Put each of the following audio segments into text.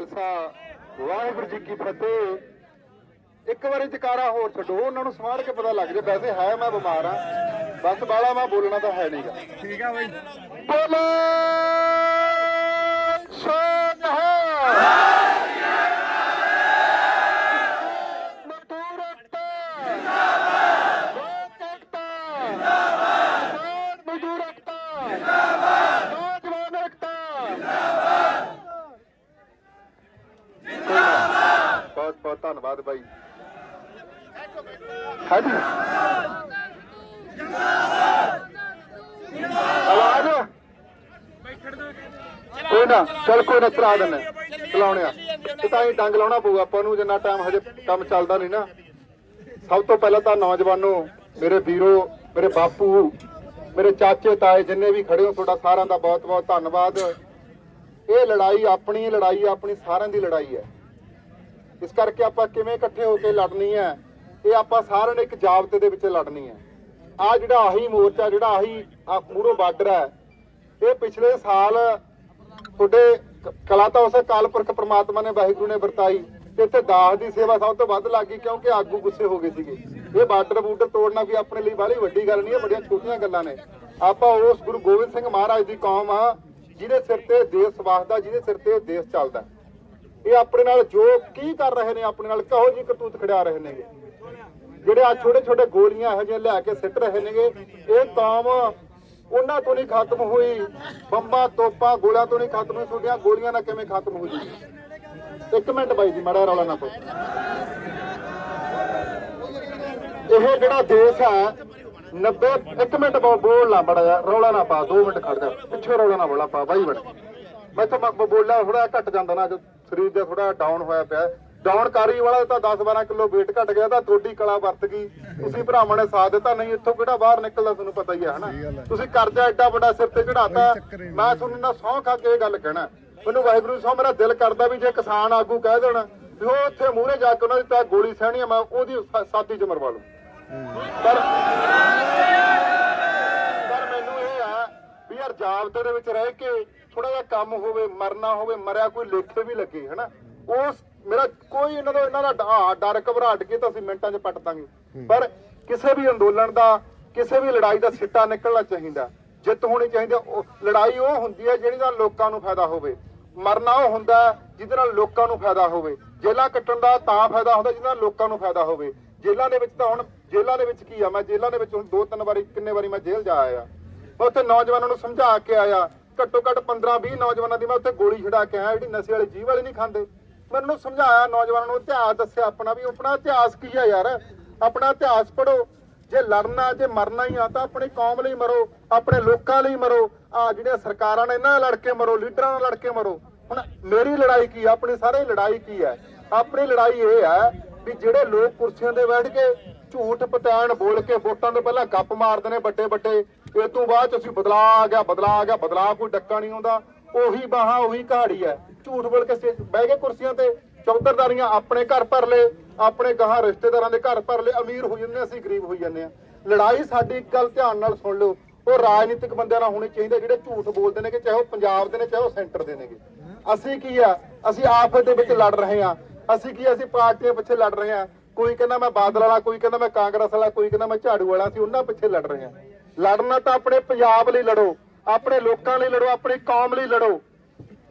ਖਾਲਸਾ ਵਾਹਿਗੁਰੂ ਜੀ ਕੀ ਫਤਿਹ। ਇੱਕ ਵਾਰੀ ਜਕਾਰਾ ਹੋਰ ਛੱਡੋ ਉਹਨਾਂ ਨੂੰ ਸਮਾਰ ਕੇ ਪਤਾ ਲੱਗ ਜੇ ਵੈਸੇ ਹੈ ਮੈਂ ਬਿਮਾਰ ਆ ਬਸ ਬਾਲਾ ਮੈਂ ਬੋਲਣਾ ਤਾਂ ਹੈ ਨਹੀਂਗਾ ਠੀਕ ਆ ਬਾਈ। ਬੋਲੇ ਮਜ਼ਦੂਰ ਏਕਤਾ ਲੋਕ ਏਕਤਾ ਕਿਸਾਨ ਮਜ਼ਦੂਰ ਏਕਤਾ ਨੌਜਵਾਨ ਏਕਤਾ ਬਹੁਤ ਧੰਨਵਾਦ ਬਾਈ। ਹਾਂਜੀ ਆਵਾਜ਼? ਕੋਈ ਨਾ ਚੱਲ ਕੋਈ ਨਾ ਚਲਾ ਦਿੰਨੇ ਚਲਾਉਣੇ ਤਾਂ ਹੀ ਡੰਗ ਲਾਉਣਾ ਪਊਗਾ ਆਪਾਂ ਨੂੰ ਜਿੰਨਾ ਟਾਈਮ ਹਜੇ ਕੰਮ ਚੱਲਦਾ ਨਹੀਂ ਨਾ। ਸਭ ਤੋਂ ਪਹਿਲਾਂ ਤਾਂ ਨੌਜਵਾਨੋ ਮੇਰੇ ਵੀਰੋ ਮੇਰੇ ਬਾਪੂ ਮੇਰੇ ਚਾਚੇ ਤਾਏ ਜਿੰਨੇ ਵੀ ਖੜੇ ਹੋ ਤੁਹਾਡਾ ਸਾਰਿਆਂ ਦਾ ਬਹੁਤ ਬਹੁਤ ਧੰਨਵਾਦ। ਇਹ ਲੜਾਈ ਆਪਣੀ ਲੜਾਈ ਆ, ਆਪਣੀ ਸਾਰਿਆਂ ਦੀ ਲੜਾਈ ਹੈ। ਇਸ ਕਰਕੇ ਆਪਾਂ ਕਿਵੇਂ ਇਕੱਠੇ ਹੋ ਕੇ ਲੜਨੀ ਹੈ, ਇਹ ਆਪਾਂ ਸਾਰਿਆਂ ਨੇ ਇੱਕ ਜਾਬਤੇ ਦੇ ਵਿੱਚ ਲੜਨੀ ਹੈ। ਆ ਜਿਹੜਾ ਆਹੀ ਮੋਰਚਾ, ਜਿਹੜਾ ਆਹੀ ਮੂਰੋ ਬਾਰਡਰ ਹੈ, ਇਹ ਪਿਛਲੇ ਸਾਲ ਤੁਹਾਡੇ ਕਲਾ ਤਾਂ ਉਸੇ ਕਾਲ ਪੁਰਖ ਪ੍ਰਮਾਤਮਾ ਨੇ, ਵਾਹਿਗੁਰੂ ਨੇ ਵਰਤਾਈ ਤੇ ਇੱਥੇ ਦਾਸ ਦੀ ਸੇਵਾ ਸਭ ਤੋਂ ਵੱਧ ਲੱਗੀ ਕਿਉਂਕਿ ਆਗੂ ਗੁੱਸੇ ਹੋ ਗਏ ਸੀਗੇ। ਇਹ ਬਾਰਡਰ ਬੂਡਰ ਤੋੜਨਾ ਵੀ ਆਪਣੇ ਲਈ ਬਾਹਲੀ ਵੱਡੀ ਗੱਲ ਨਹੀਂ ਹੈ, ਬੜੀਆਂ ਛੋਟੀਆਂ ਗੱਲਾਂ ਨੇ। ਆਪਾਂ ਉਸ ਗੁਰੂ ਗੋਬਿੰਦ ਸਿੰਘ ਮਹਾਰਾਜ ਦੀ ਕੌਮ ਆ, ਜਿਹਦੇ ਸਿਰ ਤੇ ਦੇਸ਼ ਵਸਦਾ ਜਿਹਦੇ ਸਿਰ ਤੇ ਦੇਸ਼ ਚੱਲਦਾ। ਇਹ ਆਪਣੇ ਨਾਲ ਜੋ ਕੀ ਕਰ ਰਹੇ ਨੇ ਆਪਣੇ ਨਾਲ ਕਹੋ ਜੀ ਕਰਤੂਤ ਖੜਿਆ ਰਹੇ ਨੇਗੇ। ਜਿਹੜੇ ਆ ਛੋਟੇ ਛੋਟੇ ਗੋਲੀਆਂ ਇਹੋ ਜਿਹੀਆਂ ਲੈ ਕੇ ਸਿੱਟ ਰਹੇ ਨੇਗੇ ਇਹ ਕੌਮ ਉਹਨਾਂ ਤੋਂ ਨਹੀਂ ਖਤਮ ਹੋਈ ਬੰਬਾਂ ਤੋਪਾਂ ਗੋਲਿਆਂ ਤੋਂ ਨਹੀਂ ਖਤਮ ਹੋਈ ਤੁਹਾਡੀਆਂ ਗੋਲੀਆਂ ਨਾਲ ਕਿਵੇਂ ਖਤਮ ਹੋ ਜੂਗੀ ਇੱਕ ਮਿੰਟ ਬਾਈ ਜੀ ਮੜਾ ਰੌਲਾ ਨਾ ਪਾਓ। ਇਹ ਜਿਹੜਾ ਦੇਸ਼ ਹੈ 90 ਇੱਕ ਮਿੰਟ ਬੋ- ਬੋਲ ਨਾ ਬੜਾ ਜਿਹਾ, ਰੌਲਾ ਨਾ ਪਾ 2 ਮਿੰਟ ਖੜ ਜਾ ਪਿੱਛੇ ਰੌਲਾ ਨਾ ਬੋਲਾ ਪਾ ਬਾਈ ਬੜ ਮੈਂ ਤਾਂ ਬ- ਬੋਲਿਆ ਥੋੜਾ ਘਟ ਜਾਂਦਾ ਨਾ ਜੋ ਸਰੀਰ ਦਾ ਥੋੜਾ ਡਾਊਨ ਹੋਇਆ ਪਿਆ। ਡਾਊਨ ਕਾਰੀ ਵਾਲਾ ਤਾਂ 10 12 ਕਿਲੋ weight ਘਟ ਗਿਆ ਤਾਂ ਤੁਹਾਡੀ ਕਲਾ ਵਰਤ ਗਈ। ਤੁਸੀਂ ਭਰਾਵਾਂ ਨੇ ਸਾਥ ਦਿੱਤਾ ਨਹੀਂ ਇੱਥੋਂ ਕਿਹੜਾ ਬਾਹਰ ਨਿਕਲਦਾ ਤੁਹਾਨੂੰ ਪਤਾ ਹੀ ਹੈ ਹਨਾ? ਤੁਸੀਂ ਕਰਜ਼ਾ ਐਡਾ ਵੱਡਾ ਸਿਰ ਤੇ ਚੜਾਤਾ ਮੈਂ ਤੁਹਾਨੂੰ ਨਾ ਸਹੁੰ ਖਾ ਕੇ ਇਹ ਗੱਲ ਕਹਿਣਾ। ਮੈਨੂੰ ਵਾਹਿਗੁਰੂ ਸਹੁੰ ਮੇਰਾ ਦਿਲ ਕਰਦਾ ਵੀ ਜੇ ਕਿਸਾਨ ਆਗੂ ਕਹਿ ਦੇਣ ਵੀ ਉਹ ਉੱਥੇ ਮੂਹਰੇ ਜਾ ਕੇ ਉਹਨਾਂ ਦੀ ਤਾਂ ਗੋਲੀ ਸਹਿਣੀ ਆ ਮੈਂ ਉਹਦੀ ਸਾ- ਸਾਥੀ ਚ ਮਰਵਾ ਲੂੰ ਪਰ ਪਰ ਮੈਨੂੰ ਇਹ ਆ ਵੀ ਯਾਰ ਜਾਬਤੇ ਦੇ ਵਿੱਚ ਰਹਿ ਕੇ ਥੋੜਾ ਜਿਹਾ ਕੰਮ ਹੋਵੇ ਮਰਨਾ ਹੋਵੇ ਮਰਿਆ ਕੋਈ ਲੇਖੇ ਵੀ ਲੱਗੇ ਹਨਾ? ਉਸ ਮੇਰਾ ਕੋਈ ਇਹਨਾਂ ਦਾ ਇਹਨਾਂ ਦਾ ਡਰ ਘਬਰਾਹਟ ਕੇ ਤਾਂ ਅਸੀਂ ਮਿੰਟਾਂ 'ਚ ਪੱਟ ਦਾਂਗੇ। ਪਰ ਕਿਸੇ ਵੀ ਅੰਦੋਲਨ ਦਾ ਕਿਸੇ ਵੀ ਲੜਾਈ ਦਾ ਸਿੱਟਾ ਨਿਕਲਣਾ ਚਾਹੀਦਾ। ਜਿੱਤ ਹੋਣੀ ਚਾਹੀਦੀ ਲੜਾਈ ਉਹ ਹੁੰਦੀ ਹੈ ਜਿਹੜੀ ਨਾਲ ਲੋਕਾਂ ਨੂੰ ਫਾਇਦਾ ਹੋਵੇ। ਮਰਨਾ ਉਹ ਹੁੰਦਾ ਜਿਹਦੇ ਨਾਲ ਲੋਕਾਂ ਨੂੰ ਫਾਇਦਾ ਹੋਵੇ। ਜੇਲਾਂ ਕੱਟਣ ਦਾ ਤਾਂ ਫਾਇਦਾ ਹੁੰਦਾ ਜਿਹਦੇ ਨਾਲ ਲੋਕਾਂ ਨੂੰ ਫਾਇਦਾ ਹੋਵੇ। ਜੇਲਾਂ ਦੇ ਵਿੱਚ ਤਾਂ ਹੁਣ ਜੇਲਾਂ ਦੇ ਵਿੱਚ ਕੀ ਆ? ਮੈਂ ਜੇਲਾਂ ਦੇ ਵਿੱਚ ਹੁਣ ਦੋ ਤਿੰਨ ਵਾਰੀ ਕਿੰਨੇ ਵਾਰੀ ਮੈਂ ਜੇਲ੍ਹ ਜਾ ਆਇਆ। ਮੈਂ ਉੱਥੇ ਨੌਜਵਾਨਾਂ ਨੂੰ ਸਮਝਾ ਕੇ ਆਇਆ ਘੱਟੋ ਘੱਟ 15 20 ਨੌਜਵਾਨਾਂ ਦੀ ਮੈਂ ਉੱਥੇ ਗੋਲੀ ਛਡਾ ਕੇ ਆਇਆ, ਜਿਹੜੀ ਨਸ਼ੇ ਵਾਲੀ ਜੀਵ ਵਾਲੀ ਨਹੀਂ ਖਾਂਦੇ। ਮੈਂ ਉਹਨਾਂ ਸਮਝਾਇਆ ਨੌਜਵਾਨਾਂ ਨੂੰ, ਇਤਿਹਾਸ ਦੱਸਿਆ ਆਪਣਾ ਵੀ, ਆਪਣਾ ਇਤਿਹਾਸ ਕੀ ਆ ਯਾਰ? ਆਪਣਾ ਇਤਿਹਾਸ ਪੜੋ ਜੇ ਲੜਨਾ, ਜੇ ਮਰਨਾ ਹੀ ਆ, ਤਾਂ ਆਪਣੀ ਕੌਮ ਲਈ ਮਰੋ, ਆਪਣੇ ਲੋਕਾਂ ਲਈ ਮਰੋ। ਆ ਜਿਹੜੀਆਂ ਸਰਕਾਰਾਂ ਨੇ, ਇਹਨਾਂ ਨਾਲ ਲੜ ਕੇ ਮਰੋ, ਲੀਡਰਾਂ ਨਾਲ ਲੜ ਕੇ ਮਰੋ। ਹੁਣ ਮੇਰੀ ਲੜਾਈ ਕੀ ਆ? ਆਪਣੀ ਸਾਰੇ ਲੜਾਈ ਕੀ ਹੈ ਆਪਣੀ ਲੜਾਈ ਇਹ ਹੈ ਵੀ ਜਿਹੜੇ ਲੋਕ ਕੁਰਸੀਆਂ ਤੇ ਬੈਠ ਕੇ ਝੂਠ ਪਤਾਣ ਬੋਲ ਕੇ ਵੋਟਾਂ ਤੋਂ ਪਹਿਲਾਂ ਗੱਪ ਮਾਰਦੇ ਨੇ ਵੱਡੇ ਵੱਡੇ ਇਹ ਤੋਂ ਬਾਅਦ 'ਚ ਅਸੀਂ ਬਦਲਾ ਆ ਗਿਆ ਬਦਲਾ ਆ ਗਿਆ ਬਦਲਾ ਕੋਈ ਡੱਕਾ ਨਹੀਂ ਆਉਂਦਾ। ਉਹੀ ਬਾਹਾਂ ਉਹੀ ਕਹਾੜੀ ਹੈ। ਝੂਠ ਬੋਲ ਕੇ ਬਹਿ ਕੇ ਕੁਰਸੀਆਂ ਤੇ ਚੌਧਰਦਾਰੀਆਂ ਆਪਣੇ ਘਰ ਭਰ ਲਏ ਆਪਣੇ ਗਾਹਾਂ ਰਿਸ਼ਤੇਦਾਰਾਂ ਦੇ ਘਰ ਭਰ ਲਏ ਅਮੀਰ ਹੋ ਜਾਂਦੇ ਅਸੀਂ ਗਰੀਬ ਹੋਈ ਜਾਂਦੇ ਆ ਲੜਾਈ ਸਾਡੀ ਇੱਕ ਗੱਲ ਧਿਆਨ ਨਾਲ ਸੁਣ ਲਓ ਉਹ ਰਾਜਨੀਤਿਕ ਬੰਦਿਆਂ ਨਾਲ ਹੋਣੀ ਚਾਹੀਦੀ ਹੈ ਜਿਹੜੇ ਝੂਠ ਬੋਲਦੇ ਨੇ ਕਿ ਚਾਹੇ ਉਹ ਪੰਜਾਬ ਦੇ ਨੇ ਚਾਹੇ ਉਹ ਸੈਂਟਰ ਦੇ ਨੇਗੇ। ਅਸੀਂ ਕੀ ਆ ਅਸੀਂ ਆਫਤ ਦੇ ਵਿੱਚ ਲੜ ਰਹੇ ਆ ਅਸੀਂ ਕੀ ਆ, ਅਸੀਂ ਪਾਰਟੀਆਂ ਪਿੱਛੇ ਲੜ ਰਹੇ ਆ ਕੋਈ ਕਹਿੰਦਾ ਮੈਂ ਬਾਦਲ ਵਾਲਾ, ਕੋਈ ਕਹਿੰਦਾ ਮੈਂ ਕਾਂਗਰਸ ਵਾਲਾ, ਕੋਈ ਕਹਿੰਦਾ ਮੈਂ ਝਾੜੂ ਵਾਲਾ ਸੀ ਉਹਨਾਂ ਪਿੱਛੇ ਲੜ ਰਹੇ ਆ ਲੜਨਾ ਤਾਂ ਆਪਣੇ ਪੰਜਾਬ ਲਈ ਲੜੋ, ਆਪਣੇ ਲੋਕਾਂ ਲਈ ਲੜੋ, ਆਪਣੀ ਕੌਮ ਲਈ ਲੜੋ।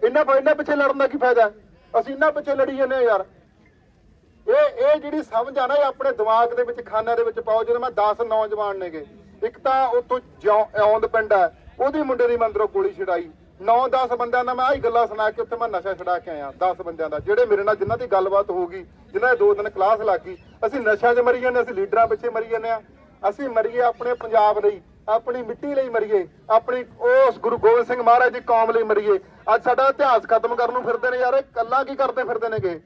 ਇਹਨਾਂ ਇਹਨਾਂ ਪਿੱਛੇ ਲੜਨ ਦਾ ਕੀ ਫਾਇਦਾ? ਅਸੀਂ ਇਹਨਾਂ ਪਿੱਛੇ ਲੜੀ ਜਾਂਦੇ ਆ ਯਾਰ। ਇਹ ਇਹ ਜਿਹੜੀ ਸਮਝ ਆ ਨਾ, ਇਹ ਆਪਣੇ ਦਿਮਾਗ ਦੇ ਵਿੱਚ, ਖਾਨਿਆਂ ਦੇ ਵਿੱਚ ਪਾਓ, ਜਦੋਂ ਮੈਂ 10 ਨੌਜਵਾਨ ਨੇਗੇ। ਇੱਕ ਤਾਂ ਉਤੋਂ ਔਂਦ ਪਿੰਡ ਹੈ, ਉਹਦੀ ਮੁੰਡੇ ਦੀ ਮੰਦਰੋਂ ਗੋਲੀ ਛਡਾਈ। 9-10 ਬੰਦਿਆਂ ਦਾ ਮੈਂ ਆਹੀ ਗੱਲਾਂ ਸੁਣਾ ਕੇ ਉੱਥੇ ਮੈਂ ਨਸ਼ਾ ਛਡਾ ਕੇ ਆਇਆ 10 ਬੰਦਿਆਂ ਦਾ, ਜਿਹੜੇ ਮੇਰੇ ਨਾਲ ਜਿਨ੍ਹਾਂ ਦੀ ਗੱਲਬਾਤ ਹੋ ਗਈ, ਜਿਨ੍ਹਾਂ ਦੇ ਦੋ ਦਿਨ ਕਲਾਸ ਲੱਗ ਗਈ, ਅਸੀਂ ਨਸ਼ਿਆਂ 'ਚ ਮਰੀ ਜਾਂਦੇ ਅਸੀਂ ਲੀਡਰਾਂ ਪਿੱਛੇ ਮਰੀ ਜਾਂਦੇ ਆ ਅਸੀਂ ਮਰੀਏ ਆਪਣੇ ਪੰਜਾਬ ਲਈ, ਆਪਣੀ ਮਿੱਟੀ ਲਈ ਮਰੀਏ, ਆਪਣੀ ਉਸ ਗੁਰੂ ਗੋਬਿੰਦ ਸਿੰਘ ਮਹਾਰਾਜ ਦੀ ਕੌਮ ਲਈ ਮਰੀਏ। ਅੱਜ ਸਾਡਾ ਇਤਿਹਾਸ ਖਤਮ ਕਰਨ ਨੂੰ ਫਿਰਦੇ ਨੇ ਯਾਰ, ਇਹ ਕੱਲਾ ਕੀ ਕਰਦੇ ਫਿਰਦੇ ਨੇਗੇ?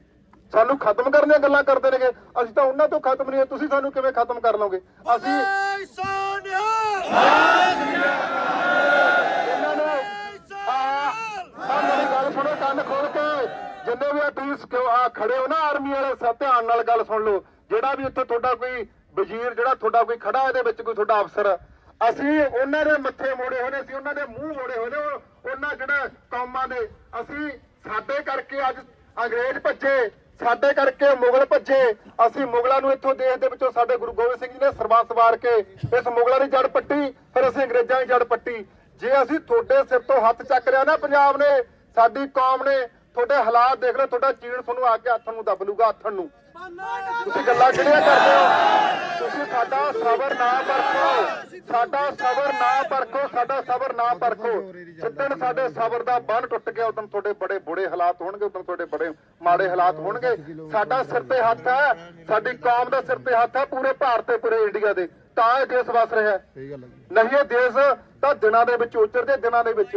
ਸਾਨੂੰ ਖਤਮ ਕਰਨ ਦੀਆਂ ਗੱਲਾਂ ਕਰਦੇ ਨੇਗੇ। ਅਸੀਂ ਤਾਂ ਉਹਨਾਂ ਤੋਂ ਖਤਮ ਨਹੀਂ ਤੁਸੀਂ ਸਾਨੂੰ ਕਿਵੇਂ ਖਤਮ ਕਰ ਲਓਗੇ? ਅਸੀਂ ਇਹਨਾਂ ਨੂੰ ਆ ਆ ਮੇਰੀ ਗੱਲ ਸੁਣੋ ਕੰਨ ਖੋਲ ਕੇ ਜਿੰਨੇ ਵੀ ਤੁਸੀਂ ਸਿਕਿਉ- ਆ ਖੜੇ ਹੋ ਨਾ ਆਰਮੀ ਵਾਲੇ ਸਭ ਧਿਆਨ ਨਾਲ ਗੱਲ ਸੁਣ ਲਓ। ਜਿਹੜਾ ਵੀ ਉੱਥੇ ਤੁਹਾਡਾ ਕੋਈ ਵਜ਼ੀਰ, ਜਿਹੜਾ ਤੁਹਾਡਾ ਕੋਈ ਖੜਾ ਇਹਦੇ ਵਿੱਚ ਕੋਈ ਤੁਹਾਡਾ ਅਫਸਰ। ਅਸੀਂ ਉਹਨਾਂ ਦੇ ਮੱਥੇ ਮੋੜੇ ਹੋਏ ਨੇ, ਅਸੀਂ ਉਹਨਾਂ ਦੇ ਮੂੰਹ ਮੋੜੇ ਹੋਏ ਨੇ ਉਹਨਾਂ ਜਿਹੜਾ ਕੌਮਾਂ ਦੇ। ਅਸੀਂ ਸਾਡੇ ਕਰਕੇ ਅੱਜ ਅੰਗਰੇਜ਼ ਭੱਜੇ, ਸਾਡੇ ਕਰਕੇ ਮੁਗਲ ਭੱਜੇ। ਅਸੀਂ ਮੁਗਲਾਂ ਨੂੰ ਇੱਥੋਂ ਦੇਸ਼ ਦੇ ਵਿੱਚੋਂ ਸਾਡੇ ਗੁਰੂ ਗੋਬਿੰਦ ਸਿੰਘ ਜੀ ਨੇ ਸਰਬੰਸ ਵਾਰ ਕੇ ਇਸ ਮੁਗਲਾਂ ਦੀ ਜੜ ਪੱਟੀ, ਫਿਰ ਅਸੀਂ ਅੰਗਰੇਜ਼ਾਂ ਦੀ ਜੜ ਪੱਟੀ। ਜੇ ਅਸੀਂ ਤੁਹਾਡੇ ਸਿਰ ਤੋਂ ਹੱਥ ਚੱਕ ਲਿਆ ਨਾ ਪੰਜਾਬ ਨੇ, ਸਾਡੀ ਕੌਮ ਨੇ ਤੁਹਾਡੇ ਹਾਲਾਤ ਦੇਖ ਲਓ ਤੁਹਾਡਾ ਚੀਣ ਤੁਹਾਨੂੰ ਆ ਕੇ ਹੱਥ ਨੂੰ ਦੱਬ ਲੂਗਾ ਹੱਥ ਨੂੰ। ਤੁਸੀਂ ਗੱਲਾਂ ਕਿਹੜੀਆਂ ਕਰਦੇ ਹੋ? ਤੁਸੀਂ ਸਾਡਾ ਸਬਰ ਨਾ ਪਰਖੋ। ਸਾਡਾ ਸਬਰ ਨਾ ਪਰਖੋ ਸਾਡਾ ਸਬਰ ਨਾ ਪਰਖੋ। ਜਿੱਦਣ ਸਾਡੇ ਸਬਰ ਦਾ ਬੰਨ ਟੁੱਟ ਗਿਆ ਉਦੋਂ ਤੁਹਾਡੇ ਬੜੇ ਬੁਰੇ ਹਾਲਾਤ ਹੋਣਗੇ ਉਦੋਂ ਤੁਹਾਡੇ ਬੜੇ ਮਾੜੇ ਹਾਲਾਤ ਹੋਣਗੇ। ਸਾਡਾ ਸਿਰ ਤੇ ਹੱਥ ਹੈ ਸਾਡੀ ਕੌਮ ਦਾ ਸਿਰ ਤੇ ਹੱਥ ਹੈ ਪੂਰੇ ਭਾਰਤ ਤੇ ਪੂਰੇ ਇੰਡੀਆ ਦੇ। ਤਾਂ ਇਹ ਦੇਸ਼ ਵਸ ਰਿਹਾ। ਨਹੀਂ ਇਹ ਦੇਸ਼ ਤਾਂ ਦਿਨਾਂ ਦੇ ਵਿੱਚ ਉਚਰਦੇ ਦਿਨਾਂ ਦੇ ਵਿੱਚ।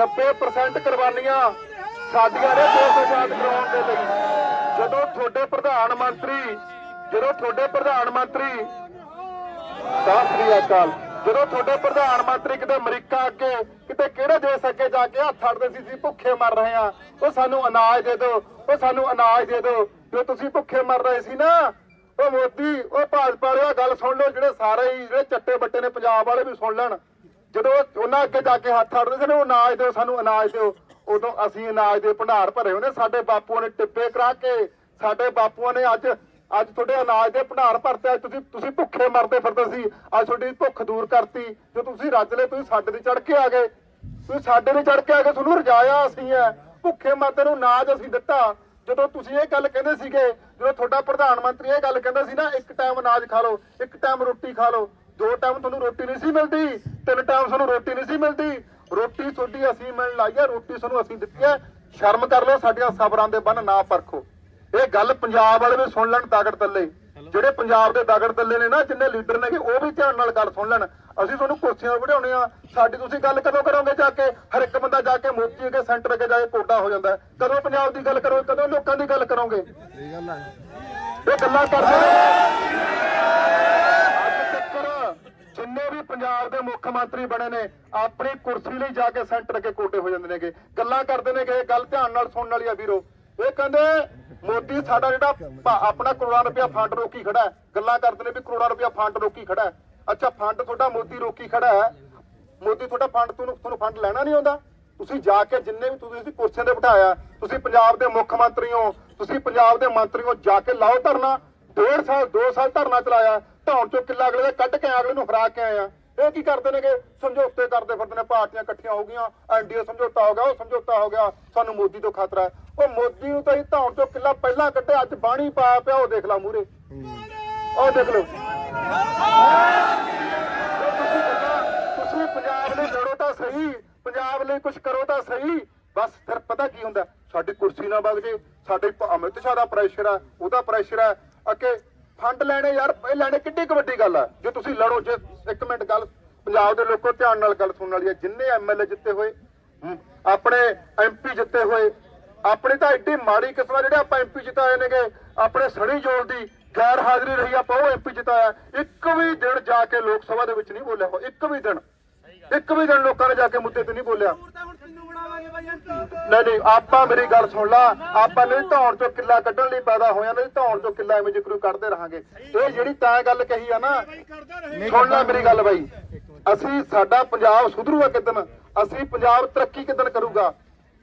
90% ਕੁਰਬਾਨੀਆਂ ਸਾਡੀਆਂ ਨੇ ਦੇਸ਼ ਆਜ਼ਾਦ ਕਰਾਉਣ ਦੇ ਲਈ। ਜਦੋਂ ਤੁਹਾਡੇ ਪ੍ਰਧਾਨ ਮੰਤਰੀ, ਜਦੋਂ ਤੁਹਾਡੇ ਪ੍ਰਧਾਨ ਮੰਤਰੀ, ਸਤਿ ਸ੍ਰੀ ਅਕਾਲ। ਜਦੋਂ ਤੁਹਾਡੇ ਪ੍ਰਧਾਨ ਮੰਤਰੀ ਕਿਤੇ ਅਮਰੀਕਾ ਅੱਗੇ, ਕਿਤੇ ਕਿਹੜੇ ਦੇਸ਼ ਅੱਗੇ ਜਾ ਕੇ ਹੱਥ ਅੜਦੇ ਸੀ ਸੀ ਭੁੱਖੇ ਮਰ ਰਹੇ ਆ ਉਹ ਸਾਨੂੰ ਅਨਾਜ ਦੇ ਦਿਓ, ਉਹ ਸਾਨੂੰ ਅਨਾਜ ਦੇ ਦਿਓ। ਜੋ ਤੁਸੀਂ ਭੁੱਖੇ ਮਰ ਰਹੇ ਸੀ ਨਾ, ਉਹ ਮੋਦੀ, ਉਹ ਭਾਜਪਾ ਵਾਲਿਆ ਗੱਲ ਸੁਣ ਲਓ, ਜਿਹੜੇ ਸਾਰੇ ਹੀ ਜਿਹੜੇ ਚੱਟੇ ਬੱਟੇ ਨੇ, ਪੰਜਾਬ ਵਾਲੇ ਵੀ ਸੁਣ ਲੈਣ। ਜਦੋਂ ਉਹਨਾਂ ਅੱਗੇ ਜਾ ਕੇ ਹੱਥ ਅੜਦੇ ਸੀ ਨਾ, ਉਹ ਅਨਾਜ ਦਿਓ, ਸਾਨੂੰ ਅਨਾਜ ਦਿਓ। ਉਦੋਂ ਅਸੀਂ ਅਨਾਜ ਦੇ ਭੰਡਾਰ ਭਰੇ ਹੁੰਦੇ ਸਾਡੇ ਬਾਪੂਆਂ ਨੇ ਟਿੱਪੇ ਕਰਾ ਕੇ, ਸਾਡੇ ਬਾਪੂਆਂ ਨੇ ਅੱਜ ਅੱਜ ਤੁਹਾਡੇ ਅਨਾਜ ਦੇ ਭੰਡਾਰ ਭਰਤੇ, ਅੱਜ ਤੁਸੀਂ ਤੁਸੀਂ ਭੁੱਖੇ ਮਰਦੇ ਫਿਰਦੇ ਸੀ, ਅੱਜ ਤੁਹਾਡੀ ਭੁੱਖ ਦੂਰ ਕਰਤੀ, ਜੋ ਤੁਸੀਂ ਰੱਜ ਲਏ, ਤੁਸੀਂ ਸਾਡੇ ਤੇ ਚੜ ਕੇ ਆ ਗਏ। ਤੁਸੀਂ ਸਾਡੇ ਤੇ ਚੜ ਕੇ ਆ ਗਏ, ਤੁਹਾਨੂੰ ਰਜਾਇਆ ਅਸੀਂ ਐ। ਭੁੱਖੇ ਮਰਦੇ ਨੂੰ ਨਾਜ ਅਸੀਂ ਦਿੱਤਾ। ਜਦੋਂ ਤੁਸੀਂ ਇਹ ਗੱਲ ਕਹਿੰਦੇ ਸੀਗੇ, ਜਦੋਂ ਤੁਹਾਡਾ ਪ੍ਰਧਾਨ ਮੰਤਰੀ ਇਹ ਗੱਲ ਕਹਿੰਦਾ ਸੀ ਨਾ, ਇੱਕ ਟਾਈਮ ਅਨਾਜ ਖਾ ਲਓ, ਇੱਕ ਟਾਈਮ ਰੋਟੀ ਖਾ ਲਓ, ਦੋ ਟਾਈਮ ਤੁਹਾਨੂੰ ਰੋਟੀ ਨਹੀਂ ਸੀ ਮਿਲਦੀ, ਤਿੰਨ ਟਾਈਮ ਤੁਹਾਨੂੰ ਰੋਟੀ ਨਹੀਂ ਸੀ ਮਿਲਦੀ ਰੋਟੀ ਤੁਹਾਡੀ ਅਸੀਂ ਮਿਲਣ ਲਾਈ ਹੈ ਰੋਟੀ ਤੁਹਾਨੂੰ ਅਸੀਂ ਦਿੱਤੀ ਹੈ ਸ਼ਰਮ ਕਰ ਲਓ ਸਾਡੀਆਂ ਸਬਰਾਂ ਦੇ ਬੰਨ ਨਾ ਪਰਖੋ। ਇਹ ਗੱਲ ਪੰਜਾਬ ਵਾਲੇ ਵੀ ਸੁਣ ਲੈਣ ਦਾਗੜ ਤੱਲੇ ਜਿਹੜੇ ਪੰਜਾਬ ਦੇ ਦਾਗੜ ਤੱਲੇ ਨੇ ਨਾ ਜਿੰਨੇ ਲੀਡਰ ਨੇਗੇ ਉਹ ਵੀ ਧਿਆਨ ਨਾਲ ਗੱਲ ਸੁਣ ਲੈਣ। ਅਸੀਂ ਤੁਹਾਨੂੰ ਕੁਰਸੀਆਂ ਵਢਾਉਣੇ ਆ। ਸਾਡੀ ਤੁਸੀਂ ਗੱਲ ਕਦੋਂ ਕਰੋਗੇ ਜਾ ਕੇ? ਹਰ ਇੱਕ ਬੰਦਾ ਜਾ ਕੇ ਮੋਦੀ ਅੱਗੇ ਸੈਂਟਰ ਅੱਗੇ ਜਾ ਕੇ ਕੋਡਾ ਹੋ ਜਾਂਦਾ। ਕਦੋਂ ਪੰਜਾਬ ਦੀ ਗੱਲ ਕਰੋਗੇ ਕਦੋਂ ਲੋਕਾਂ ਦੀ ਗੱਲ ਕਰੋਗੇ? ਇਹ ਗੱਲਾਂ ਕਰਦੇ ਨੇ। ਜਿੰਨੇ ਵੀ ਪੰਜਾਬ ਦੇ ਮੁੱਖ ਮੰਤਰੀ ਬਣੇ ਨੇ, ਆਪਣੀ ਕੁਰਸੀ ਲਈ ਜਾ ਕੇ ਸੈਂਟਰ ਅੱਗੇ ਕੋਟੇ ਹੋ ਜਾਂਦੇ ਨੇਗੇ। ਗੱਲਾਂ ਕਰਦੇ ਨੇਗੇ ਗੱਲ ਧਿਆਨ ਨਾਲ ਸੁਣਨ ਵਾਲੀ ਆ ਵੀਰੋ। ਇਹ ਕਹਿੰਦੇ, ਮੋਦੀ ਸਾਡਾ ਜਿਹੜਾ ਆਪਣਾ ਕਰੋੜਾਂ ਰੁਪਇਆ ਫੰਡ ਰੋਕੀ ਖੜਾ ਗੱਲਾਂ ਕਰਦੇ ਨੇ ਵੀ ਕਰੋੜਾਂ ਰੁਪਇਆ ਫੰਡ ਰੋਕੀ ਖੜਾ ਅੱਛਾ ਫੰਡ ਤੁਹਾਡਾ ਮੋਦੀ ਰੋਕੀ ਖੜਾ ਹੈ। ਮੋਦੀ ਤੁਹਾਡਾ ਫੰਡ ਤੁਹਾਨੂੰ ਤੁਹਾਨੂੰ ਫੰਡ ਲੈਣਾ ਨਹੀਂ ਆਉਂਦਾ। ਤੁਸੀਂ ਜਾ ਕੇ ਜਿੰਨੇ ਵੀ ਤੁਸੀਂ ਕੁਰਸੀਆਂ ਤੇ ਬਿਠਾਇਆ, ਤੁਸੀਂ ਪੰਜਾਬ ਦੇ ਮੁੱਖ ਮੰਤਰੀ ਹੋ, ਤੁਸੀਂ ਪੰਜਾਬ ਦੇ ਮੰਤਰੀ ਹੋ, ਜਾ ਕੇ ਲਾਓ ਧਰਨਾ। ਡੇਢ ਸਾਲ 2 ਸਾਲ ਧਰਨਾ ਚਲਾਇਆ, ਧੌਣ ਚੋਂ ਕਿੱਲਾ ਅਗਲੇ ਦਾ ਕੱਢ ਕੇ ਅਗਲੇ ਨੂੰ ਹਰਾ ਕੇ ਆਇਆ ਇਹ ਕੀ ਕਰਦੇ ਨੇਗੇ? ਸਮਝੌਤੇ ਕਰਦੇ ਫਿਰਦੇ ਨੇ ਪਾਰਟੀਆਂ ਇਕੱਠੀਆਂ ਹੋ ਗਈਆਂ ਐਨਡੀਏ ਸਮਝੌਤਾ ਹੋ ਗਿਆ, ਉਹ ਸਮਝੌਤਾ ਹੋ ਗਿਆ, ਸਾਨੂੰ ਮੋਦੀ ਤੋਂ ਖਤਰਾ ਹੈ। ਉਹ ਮੋਦੀ ਨੂੰ ਤਾਂ ਹੀ ਢਾਉਣ ਚੋਂ ਕਿੱਲਾ ਪਹਿਲਾਂ ਕੱਢਿਆ, ਅੱਜ ਬਾਣੀ ਪਾਇਆ ਪਿਆ, ਉਹ ਦੇਖ ਲਾ ਮੂਰੇ ਉਹ ਦੇਖ ਲਓ। ਤੁਸੀਂ ਤੁਸੀਂ ਪੰਜਾਬ ਲਈ ਲੜੋ ਤਾਂ ਸਹੀ, ਪੰਜਾਬ ਲਈ ਕੁਝ ਕਰੋ ਤਾਂ ਸਹੀ, ਬਸ ਫਿਰ ਪਤਾ ਕੀ ਹੁੰਦਾ? ਸਾਡੀ ਕੁਰਸੀ ਨਾ ਵਗ ਜੇ, ਸਾਡੇ ਪ- ਅਮਿਤ ਸ਼ਾਹ ਦਾ ਪ੍ਰੈਸ਼ਰ ਆ, ਉਹਦਾ ਪ੍ਰੈਸ਼ਰ ਆ ਅਕੇ ਫੰਡ ਲੈਣੇ ਯਾਰ, ਇਹ ਲੈਣੇ ਕਿੱਡੀ ਵੱਡੀ ਗੱਲ ਆ? ਜੇ ਤੁਸੀਂ ਲੜੋ, ਜੇ ਇੱਕ ਮਿੰਟ ਗੱਲ, ਪੰਜਾਬ ਦੇ ਲੋਕੋ ਧਿਆਨ ਨਾਲ ਗੱਲ ਸੁਣਨ ਵਾਲੀ ਆ, ਜਿੰਨੇ ਐਮਐਲਏ ਜਿੱਤੇ ਹੋਏ ਆਪਣੇ ਐਮਪੀ ਜਿੱਤੇ ਹੋਏ, ਆਪਣੀ ਤਾਂ ਐਡੀ ਮਾੜੀ ਕਿਸਮਤ ਜਿਹੜੇ ਆਪਾਂ ਐਮਪੀ ਜਿਤਾਏ ਨੇਗੇ, ਆਪਣੇ ਸੜੀ ਜੋਲ ਦੀ ਗੈਰ ਹਾਜ਼ਰੀ ਰਹੀ, ਆਪਾਂ ਉਹ ਐਮਪੀ ਜਿਤਾਇਆ। ਇੱਕ ਵੀ ਦਿਨ ਜਾ ਕੇ ਲੋਕ ਸਭਾ ਦੇ ਵਿੱਚ ਨਹੀਂ ਬੋਲਿਆ ਇੱਕ ਵੀ ਦਿਨ। ਇੱਕ ਵੀ ਦਿਨ ਲੋਕਾਂ ਨੇ ਜਾ ਕੇ ਮੁੱਦੇ ਤੇ ਨਹੀਂ ਬੋਲਿਆ। ਨਹੀਂ ਨਹੀਂ ਆਪਾਂ ਮੇਰੀ ਗੱਲ ਸੁਣ ਲਾ। ਆਪਾਂ ਨਹੀਂ ਧੌਣ ਚੋਂ ਕਿੱਲਾ ਕੱਢਣ ਲਈ ਪੈਦਾ ਹੋਇਆ ਨਹੀਂ ਧੌਣ ਚੋਂ ਕਿੱਲਾ ਐਵੇਂ ਜਿਕਰੂ ਕੱਢਦੇ ਰਹਾਂਗੇ। ਇਹ ਜਿਹੜੀ ਤਾਂ ਗੱਲ ਕਹੀ ਆ ਨਾ ਸੁਣ ਲੈ ਮੇਰੀ ਗੱਲ ਬਾਈ। ਅਸੀਂ ਸਾਡਾ ਪੰਜਾਬ ਸੁਧਰੂਗਾ ਕਿਦਨ ਅਸੀਂ ਪੰਜਾਬ ਤਰੱਕੀ ਕਿਦਨ ਕਰੂਗਾ?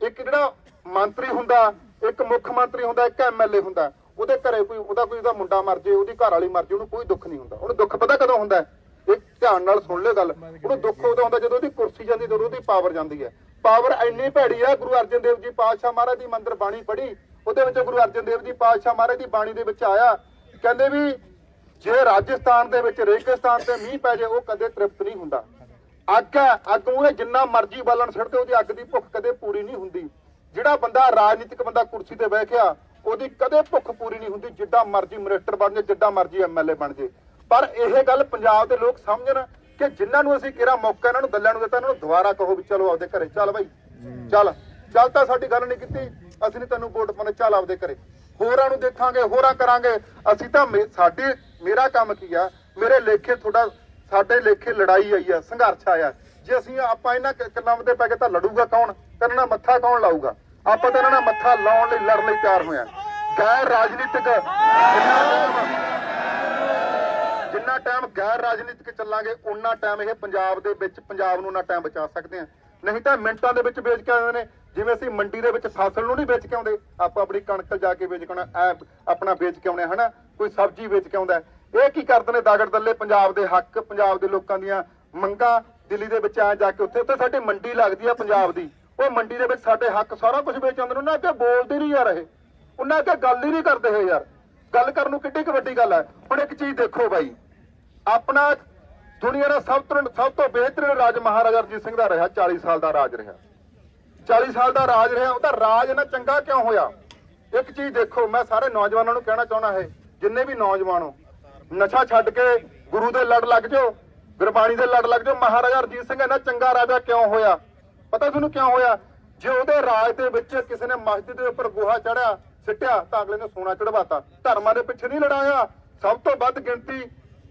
ਇੱਕ ਜਿਹੜਾ ਮੰਤਰੀ ਹੁੰਦਾ ਇੱਕ ਮੁੱਖ ਮੰਤਰੀ ਹੁੰਦਾ ਇੱਕ ਐਮਐਲਏ ਹੁੰਦਾ ਉਹਦੇ ਘਰੇ ਕੋਈ ਉਹਦਾ ਕੋਈ ਉਹਦਾ ਮੁੰਡਾ ਮਰ ਜੇ ਉਹਦੀ ਘਰ ਵਾਲੀ ਮਰ ਜੇ ਉਹਨੂੰ ਕੋਈ ਦੁੱਖ ਨਹੀਂ ਹੁੰਦਾ। ਉਹਨੂੰ ਦੁੱਖ ਪਤਾ ਕਦੋਂ ਹੁੰਦਾ? ਇਹ ਧਿਆਨ ਨਾਲ ਸੁਣ ਲਿਓ ਗੱਲ। ਉਹਨੂੰ ਦੁੱਖ ਉਦੋਂ ਹੁੰਦਾ ਜਦੋਂ ਉਹਦੀ ਕੁਰਸੀ ਜਾਂਦੀ ਜਦੋਂ ਉਹਦੀ ਪਾਵਰ ਜਾਂਦੀ ਹੈ। ਪਾਵਰ ਇੰਨੀ ਭੈੜੀ ਹੈ ਗੁਰੂ ਅਰਜਨ ਦੇਵ ਜੀ ਪਾਤਸ਼ਾਹ ਮਹਾਰਾਜ ਦੀ ਮੰਦਰ ਬਾਣੀ ਪੜ੍ਹੀ, ਉਹਦੇ ਵਿੱਚ ਗੁਰੂ ਅਰਜਨ ਦੇਵ ਜੀ ਪਾਤਸ਼ਾਹ ਮਹਾਰਾਜ ਦੀ ਬਾਣੀ ਦੇ ਵਿੱਚ ਆਇਆ, ਕਹਿੰਦੇ ਵੀ ਜੇ ਰਾਜਸਥਾਨ ਦੇ ਵਿੱਚ ਰੇਗਿਸਤਾਨ ਤੇ ਮੀਂਹ ਪੈ ਜਾਏ ਉਹ ਕਦੇ ਤ੍ਰਿਪਤ ਨਹੀਂ ਹੁੰਦਾ। ਅੱਗ ਹੈ, ਅੱਗ ਉਹਨੇ ਜਿੰਨਾ ਮਰਜ਼ੀ ਬਾਲਣ ਛੱਡਦੇ ਉਹਦੀ ਅੱਗ ਦੀ ਭੁੱਖ ਕਦੇ ਪੂਰੀ ਨਹੀਂ ਹੁੰਦੀ। ਜਿਹੜਾ ਬੰਦਾ ਰਾਜਨੀਤਿਕ ਬੰਦਾ ਕੁਰਸੀ ਤੇ ਬਹਿ ਗਿਆ, ਉਹਦੀ ਕਦੇ ਭੁੱਖ ਪੂਰੀ ਨਹੀਂ ਹੁੰਦੀ ਜਿੱਦਾਂ ਮਰਜ਼ੀ ਮਿਨਿਸਟਰ ਬਣ ਜੇ ਜਿੱਦਾਂ ਮਰਜ਼ੀ ਐਮਐਲਏ ਬਣ ਜੇ। ਪਰ ਇਹ ਗੱਲ ਪੰਜਾਬ ਦੇ ਲੋਕ ਸਮਝਣ ਕਿ ਜਿਨ੍ਹਾਂ ਨੂੰ ਅਸੀਂ ਕਿਹੜਾ ਮੌਕਾ ਇਹਨਾਂ ਨੂੰ ਦੱਲਿਆਂ ਨੂੰ ਦਿੱਤਾ, ਇਹਨਾਂ ਨੂੰ ਦੁਬਾਰਾ ਕਹੋ ਵੀ ਚਲੋ ਆਪਦੇ ਘਰੇ, ਚੱਲ ਬਾਈ, ਚੱਲ। ਚੱਲ ਤਾਂ ਸਾਡੀ ਗੱਲ ਨਹੀਂ ਕੀਤੀ, ਅਸੀਂ ਨਹੀਂ ਤੈਨੂੰ ਵੋਟ ਪਾਉਣੇ, ਚੱਲ ਆਪਦੇ ਘਰੇ। ਹੋਰਾਂ ਨੂੰ ਦੇਖਾਂਗੇ, ਹੋਰਾਂ ਕਰਾਂਗੇ। ਅਸੀਂ ਤਾਂ ਮੇ- ਮੇਰਾ ਕੰਮ ਕੀ ਆ, ਮੇਰੇ ਲੇਖੇ ਤੁਹਾਡਾ, ਸਾਡੇ ਲੇਖੇ ਲੜਾਈ ਆਈ ਆ, ਸੰਘਰਸ਼ ਆਇਆ। ਜੇ ਅਸੀਂ ਆਪਾਂ ਇਹਨਾਂ ਕ- ਤੇ ਪੈ ਕੇ ਤਾਂ ਲੜੂਗਾ ਕੌਣ? ਤੇ ਇਹਨਾਂ ਨਾਲ ਮੱਥਾ ਕੌਣ ਲਾਊਗਾ? ਆਪਾਂ ਤਾਂ ਇਹਨਾਂ ਨਾਲ ਮੱਥਾ ਲਾਉਣ ਲਈ, ਲੜਨ ਲਈ ਤਿਆਰ ਹੋਇਆ ਗੈਰ ਰਾਜਨੀਤਿਕ ਜਿੰਨਾ ਟਾਈਮ ਗੈਰ ਰਾਜਨੀਤਿਕ ਚੱਲਾਂਗੇ ਉਨਾ ਟਾਈਮ ਇਹ ਪੰਜਾਬ ਦੇ ਵਿੱਚ ਪੰਜਾਬ ਨੂੰ ਨਾ ਟਾਈਮ ਬਚਾ ਸਕਦੇ ਆ ਨਹੀਂ ਤਾਂ ਮਿੰਟਾਂ ਦੇ ਵਿੱਚ ਵੇਚ ਕੇ ਆਉਂਦੇ ਨੇ। ਜਿਵੇਂ ਅਸੀਂ ਮੰਡੀ ਦੇ ਵਿੱਚ ਫਸਲ ਨੂੰ ਨਹੀਂ ਵੇਚ ਕੇ ਆਉਂਦੇ, ਆਪਾਂ ਆਪਣੀ ਕਣਕ ਜਾ ਕੇ ਵੇਚ ਕੇ ਆਉਣਾ ਆਪਣਾ ਵੇਚ ਕੇ ਆਉਣਾ ਹਨਾ? ਕੋਈ ਸਬਜ਼ੀ ਵੇਚ ਕੇ ਆਉਂਦਾ ਇਹ ਕੀ ਕਰਦੇ ਨੇ ਦਾਗੜ ਦੱਲੇ? ਪੰਜਾਬ ਦੇ ਹੱਕ, ਪੰਜਾਬ ਦੇ ਲੋਕਾਂ ਦੀਆਂ ਮੰਗਾਂ ਦਿੱਲੀ ਦੇ ਵਿੱਚ ਆ ਜਾ ਕੇ ਉੱਥੇ ਉੱਥੇ ਸਾਡੀ ਮੰਡੀ ਲੱਗਦੀ ਆ ਪੰਜਾਬ ਦੀ। ਉਹ ਮੰਡੀ ਦੇ ਵਿੱਚ ਸਾਡੇ ਹੱਕ ਸਾਰਾ ਕੁਝ ਵੇਚ ਆਉਂਦੇ ਨੇ। ਉਹਨਾਂ ਅੱਗੇ ਬੋਲਦੇ ਨਹੀਂ ਯਾਰ ਇਹ। ਉਹਨਾਂ ਅੱਗੇ ਗੱਲ ਹੀ ਨਹੀਂ ਕਰਦੇ ਇਹ ਯਾਰ। ਗੱਲ ਕਰਨ ਨੂੰ ਕਿੱਡੀ ਕੁ ਵੱਡੀ ਗੱਲ ਹੈ। ਹੁਣ ਇੱਕ ਚੀਜ਼ ਦੇਖੋ ਬਾਈ। ਆਪਣਾ ਦੁਨੀਆ ਦਾ ਸਭ ਤੋਂ ਸਭ ਤੋਂ ਬਿਹਤਰੀਨ ਰਾਜ ਮਹਾਰਾਜਾ ਰਣਜੀਤ ਸਿੰਘ ਦਾ ਰਿਹਾ 40 ਸਾਲ ਦਾ ਰਾਜ ਰਿਹਾ। 40 ਸਾਲ ਦਾ ਰਾਜ ਰਿਹਾ, ਉਹਦਾ ਰਾਜ ਇਹਨਾਂ ਚੰਗਾ ਕਿਉਂ ਹੋਇਆ? ਇੱਕ ਚੀਜ਼ ਦੇਖੋ, ਮੈਂ ਸਾਰੇ ਨੌਜਵਾਨਾਂ ਨੂੰ ਕਹਿਣਾ ਚਾਹਣਾ ਹੈ ਜਿੰਨੇ ਵੀ ਨੌਜਵਾਨ ਹੋ, ਨਸ਼ਾ ਛੱਡ ਕੇ ਗੁਰੂ ਦੇ ਲੜ ਲੱਗ ਜਾਓ, ਗੁਰਬਾਣੀ ਦੇ ਲੜ ਲੱਗ ਜਾਓ, ਮਹਾਰਾਜਾ ਰਣਜੀਤ ਸਿੰਘ ਇਹਨਾਂ ਚੰਗਾ ਰਾਜਾ ਕਿਉਂ ਹੋਇਆ? ਪਤਾ ਤੁਹਾਨੂੰ ਕਿਉਂ ਹੋਇਆ? ਜੇ ਉਹਦੇ ਰਾਜ ਦੇ ਵਿੱਚ ਕਿਸੇ ਨੇ ਮਸਜਿਦ ਦੇ ਉੱਪਰ ਗੋਹਾ ਚੜਿਆ ਸਿੱਟਿਆ ਤਾਂ ਅਗਲੇ ਨੇ ਸੋਨਾ ਚੜਵਾਤਾ। ਧਰਮਾਂ ਦੇ ਪਿੱਛੇ ਨਹੀਂ ਲੜਾਇਆ। ਸਭ ਤੋਂ ਵੱਧ ਗਿਣਤੀ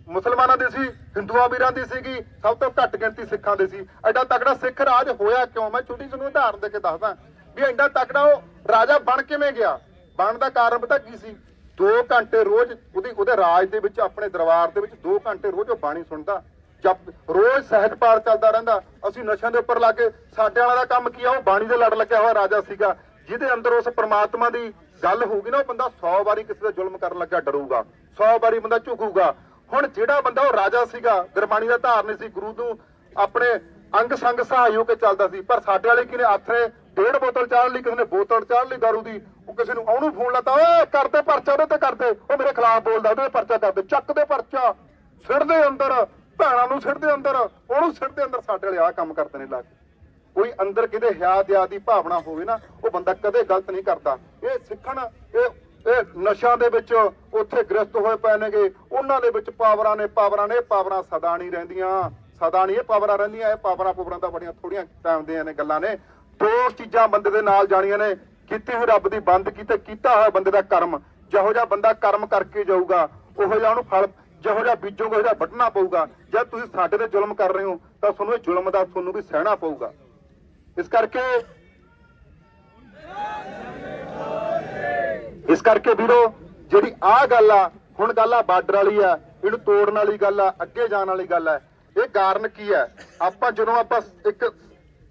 ਮੁਸਲਮਾਨਾਂ ਦੀ ਸੀ, ਹਿੰਦੂਆਂ ਵੀਰਾਂ ਦੀ ਸੀਗੀ, ਸਭ ਤੋਂ ਘੱਟ ਗਿਣਤੀ ਸਿੱਖਾਂ ਦੀ ਸੀ। ਐਡਾ ਤਕੜਾ ਸਿੱਖ ਰਾਜ ਹੋਇਆ ਕਿਉਂ? ਮੈਂ ਛੋਟੀ ਜਿਹੀ ਉਦਾਹਰਨ ਦੇ ਕੇ ਦੱਸਦਾ। ਵੀ ਐਡਾ ਤਕੜਾ ਉਹ ਰਾਜਾ ਬਣ ਕਿਵੇਂ ਗਿਆ? ਬਣਨ ਦਾ ਕਾਰਨ ਪਤਾ ਕੀ ਸੀ? 2 ਘੰਟੇ ਰੋਜ਼ ਉਹਦੀ ਉਹਦੇ ਰਾਜ ਦੇ ਵਿੱਚ, ਆਪਣੇ ਦਰਬਾਰ ਦੇ ਵਿੱਚ 2 ਘੰਟੇ ਰੋਜ਼ ਉਹ ਬਾਣੀ ਸੁਣਦਾ। ਜਦ ਰੋਜ਼ ਸਹਿਜ ਪਾਠ ਚੱਲਦਾ ਰਹਿੰਦਾ। ਅਸੀਂ ਨਸ਼ਿਆਂ ਦੇ ਉੱਪਰ ਲੱਗ ਕੇ ਸਾਡੇ ਵਾਲਾ ਦਾ ਕੰਮ ਕੀ ਆ? ਉਹ ਬਾਣੀ ਦੇ ਲੜ ਲੱਗਿਆ ਹੋਇਆ ਰਾਜਾ ਸੀਗਾ। ਜਿਹਦੇ ਅੰਦਰ ਉਸ ਪ੍ਰਮਾਤਮਾ ਦੀ ਗੱਲ ਹੋਊਗੀ ਨਾ, ਉਹ ਬੰਦਾ 100 ਵਾਰੀ ਕਿਸੇ ਦਾ ਜ਼ੁਲਮ ਕਰਨ ਲੱਗਾ ਡਰੂਗਾ। 100 ਵਾਰੀ ਬੰਦਾ ਝੁਕੂਗਾ। ਹੁਣ ਜਿਹੜਾ ਬੰਦਾ ਉਹ ਰਾਜਾ ਸੀਗਾ, ਗੁਰਬਾਣੀ ਦਾ ਧਾਰਨੀ ਸੀ, ਗੁਰੂ ਨੂੰ ਆਪਣੇ ਅੰਗ ਸੰਗ ਸਹਾਇਓ ਕੇ ਚੱਲਦਾ ਸੀ, ਪਰ ਸਾਡੇ ਵਾਲੇ ਕਿਨੇ ਹੱਥ ਨੇ ਡੇਢ ਬੋਤਲ ਚਾੜ ਲਈ, ਕਿਸੇ ਨੇ ਬੋਤਲ ਚਾੜ ਲਈ ਦਾਰੂ ਦੀ, ਉਹ ਕਿਸੇ ਨੂੰ ਉਹਨੂੰ ਫੋਨ ਲਾਤਾ, ਓਏ, ਕਰਦੇ ਪਰਚਾ, ਉਹਦੇ ਤੇ ਕਰਦੇ। ਉਹ ਮੇਰੇ ਖਿਲਾਫ ਬੋਲਦਾ, ਉਹਦੇ ਪਰਚਾ ਕਰਦੇ, ਚੱਕਦੇ ਪਰਚਾ। ਸਿਰ ਦੇ ਅੰਦਰ, ਭੈਣਾਂ ਨੂੰ ਸਿਰ ਦੇ ਅੰਦਰ, ਉਹਨੂੰ ਸਿਰ ਦੇ ਅੰਦਰ ਸਾਡੇ ਵਾਲੇ ਆਹ ਕੰਮ ਕਰਦੇ ਨੇ ਲਾ ਕੇ। ਕੋਈ ਅੰਦਰ ਕਿਤੇ ਹਿਆ ਦਿਆ ਦੀ ਭਾਵਨਾ ਹੋਵੇ ਨਾ, ਉਹ ਬੰਦਾ ਕਦੇ ਗਲਤ ਨਹੀਂ ਕਰਦਾ। ਇਹ ਸਿੱਖਣ, ਇਹ ਇਹ ਨਸ਼ਿਆਂ ਦੇ ਵਿੱਚ ਉੱਥੇ ਗ੍ਰਸਤ ਹੋਏ ਪਏ ਨੇਗੇ। ਉਹਨਾਂ ਦੇ ਵਿੱਚ ਪਾਵਰਾਂ ਨੇ ਪਾਵਰਾਂ ਨੇ, ਪਾਵਰਾਂ ਸਦਾ ਨਹੀਂ ਰਹਿੰਦੀਆਂ। ਸਦਾ ਨਹੀਂ ਇਹ ਪਾਵਰਾਂ ਰਹਿੰਦੀਆਂ, ਇਹ ਪਾਵਰਾਂ ਪੂਵਰਾਂ ਤਾਂ ਬੜੀਆਂ ਥੋੜੀਆਂ ਟਾਈਮ ਦੀਆਂ ਨੇ ਗੱਲਾਂ ਨੇ। ਦੋ ਚੀਜ਼ਾਂ ਬੰਦੇ ਦੇ ਨਾਲ ਜਾਣੀਆਂ ਨੇ। ਕੀਤੀ ਹੋਈ ਰੱਬ ਦੀ ਬੰਦ ਕੀਤੇ, ਕੀਤਾ ਹੋਇਆ ਬੰਦੇ ਦਾ ਕਰਮ। ਜਿਹੋ ਜਿਹਾ ਬੰਦਾ ਕਰਮ ਕਰਕੇ ਜਾਊਗਾ, ਉਹੋ ਜਿਹਾ ਉਹਨੂੰ ਫਲ, ਜਿਹੋ ਜਿਹਾ ਬੀਜੋਗੇ, ਉਹੋ ਜਿਹਾ ਵੱਢਣਾ ਪਊਗਾ। ਜਦ ਤੁਸੀਂ ਸਾਡੇ ਤੇ ਜ਼ੁਲਮ ਕਰ ਰਹੇ ਹੋ, ਤਾਂ ਤੁਹਾਨੂੰ ਇਹ ਜ਼ੁਲਮ ਦਾ, ਤੁਹਾਨੂੰ ਵੀ ਸਹਿਣਾ ਪਊਗਾ। ਇਸ ਕਰਕੇ ਇਸ ਕਰਕੇ ਵੀਰੋ, ਜਿਹੜੀ ਆਹ ਗੱਲ ਆ, ਹੁਣ ਗੱਲ ਆ ਬਾਰਡਰ ਵਾਲੀ ਆ, ਇਹਨੂੰ ਤੋੜਨ ਵਾਲੀ ਗੱਲ ਆ, ਅੱਗੇ ਜਾਣ ਵਾਲੀ ਗੱਲ ਆ। ਇਹ ਕਾਰਨ ਕੀ ਹੈ ਆਪਾਂ ਜਦੋਂ ਆਪਾਂ ਇੱਕ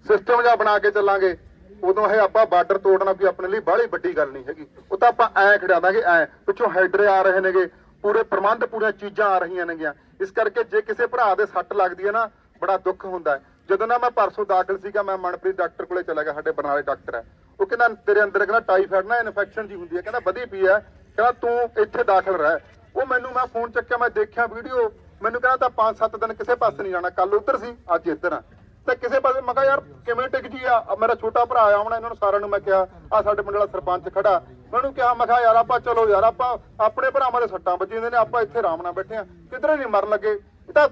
ਸਿਸਟਮ ਜਿਹਾ ਬਣਾ ਕੇ ਚੱਲਾਂਗੇ, ਉਦੋਂ ਇਹ ਆਪਾਂ ਬਾਰਡਰ ਤੋੜਨਾ ਵੀ ਆਪਣੇ ਲਈ ਬਾਹਲੀ ਵੱਡੀ ਗੱਲ ਨਹੀਂ ਹੈਗੀ। ਉਹ ਤਾਂ ਆਪਾਂ ਐ ਖੜਾ ਦਾਂਗੇ, ਐ। ਪਿੱਛੋਂ ਹੈਡਰੇ ਆ ਰਹੇ ਨੇਗੇ, ਪੂਰੇ ਪ੍ਰਬੰਧ, ਪੂਰੀਆਂ ਚੀਜ਼ਾਂ ਆ ਰਹੀਆਂ ਨੇਗੀਆਂ। ਇਸ ਕਰਕੇ ਜੇ ਕਿਸੇ ਭਰਾ ਦੇ ਸੱਟ ਲੱਗਦੀ ਹੈ ਨਾ, ਬੜਾ ਦੁੱਖ ਹੁੰਦਾ ਹੈ। ਜਦੋਂ ਨਾ ਮੈਂ ਪਰਸੋਂ ਦਾਖਲ ਸੀਗਾ, ਮੈਂ ਮਨਪ੍ਰੀਤ ਡਾਕਟਰ ਕੋਲੇ ਚਲਾ ਗਿਆ, ਸਾਡੇ ਬਰਨਾਲੇ ਡਾਕਟਰ ਹੈ। ਉਹ ਕਹਿੰਦਾ, ਤੇਰੇ ਅੰਦਰ ਕਹਿੰਦਾ ਟਾਈਫਾਇਡ ਨਾ ਇਨਫੈਕਸ਼ਨ ਜੀ ਹੁੰਦੀ ਹੈ। ਕਹਿੰਦਾ, ਵਧੀ ਪਈ ਹੈ। ਕਹਿੰਦਾ, ਤੂੰ ਇੱਥੇ ਦਾਖਲ ਰਹਿ। ਉਹ ਮੈਨੂੰ, ਮੈਂ ਫੋਨ ਚੱਕਿਆ, ਮੈਂ ਦੇਖਿਆ ਵੀਡੀਓ। ਮੈਨੂੰ ਕਹਿੰਦਾ, ਤਾਂ 5-7 ਦਿਨ ਕਿਸੇ ਪਾਸੇ ਨਹੀਂ ਜਾਣਾ। ਕੱਲ ਉੱਧਰ ਸੀ, ਅੱਜ ਇੱਧਰ ਆ ਤੇ ਕਿਸੇ ਪਾਸੇ ਮੈਂ ਕਿਹਾ, ਯਾਰ, ਕਿਵੇਂ ਟਿਕ ਜੀ ਆ? ਮੇਰਾ ਛੋਟਾ ਭਰਾ ਆਇਆ ਹੁਣ ਇਹਨਾਂ ਨੂੰ ਸਾਰਿਆਂ ਨੂੰ ਮੈਂ ਕਿਹਾ ਆ ਸਾਡੇ ਪਿੰਡ ਵਾਲਾ ਸਰਪੰਚ ਖੜਾ। ਮੈਨੂੰ ਕਿਹਾ, ਮੈਂ ਕਿਹਾ, ਯਾਰ, ਆਪਾਂ ਚਲੋ ਯਾਰ, ਆਪਾਂ ਆਪਣੇ ਭਰਾਵਾਂ ਦੇ ਸੱਟਾਂ ਵੱਜੀਆਂ ਨੇ, ਆਪਾਂ ਇੱਥੇ ਆਰਾਮ ਨਾਲ ਬੈਠੇ ਆ ਕਿਧਰੇ ਨਹੀਂ ਮਰਨ ਲੱਗੇ। ਇਹ ਤਾਂ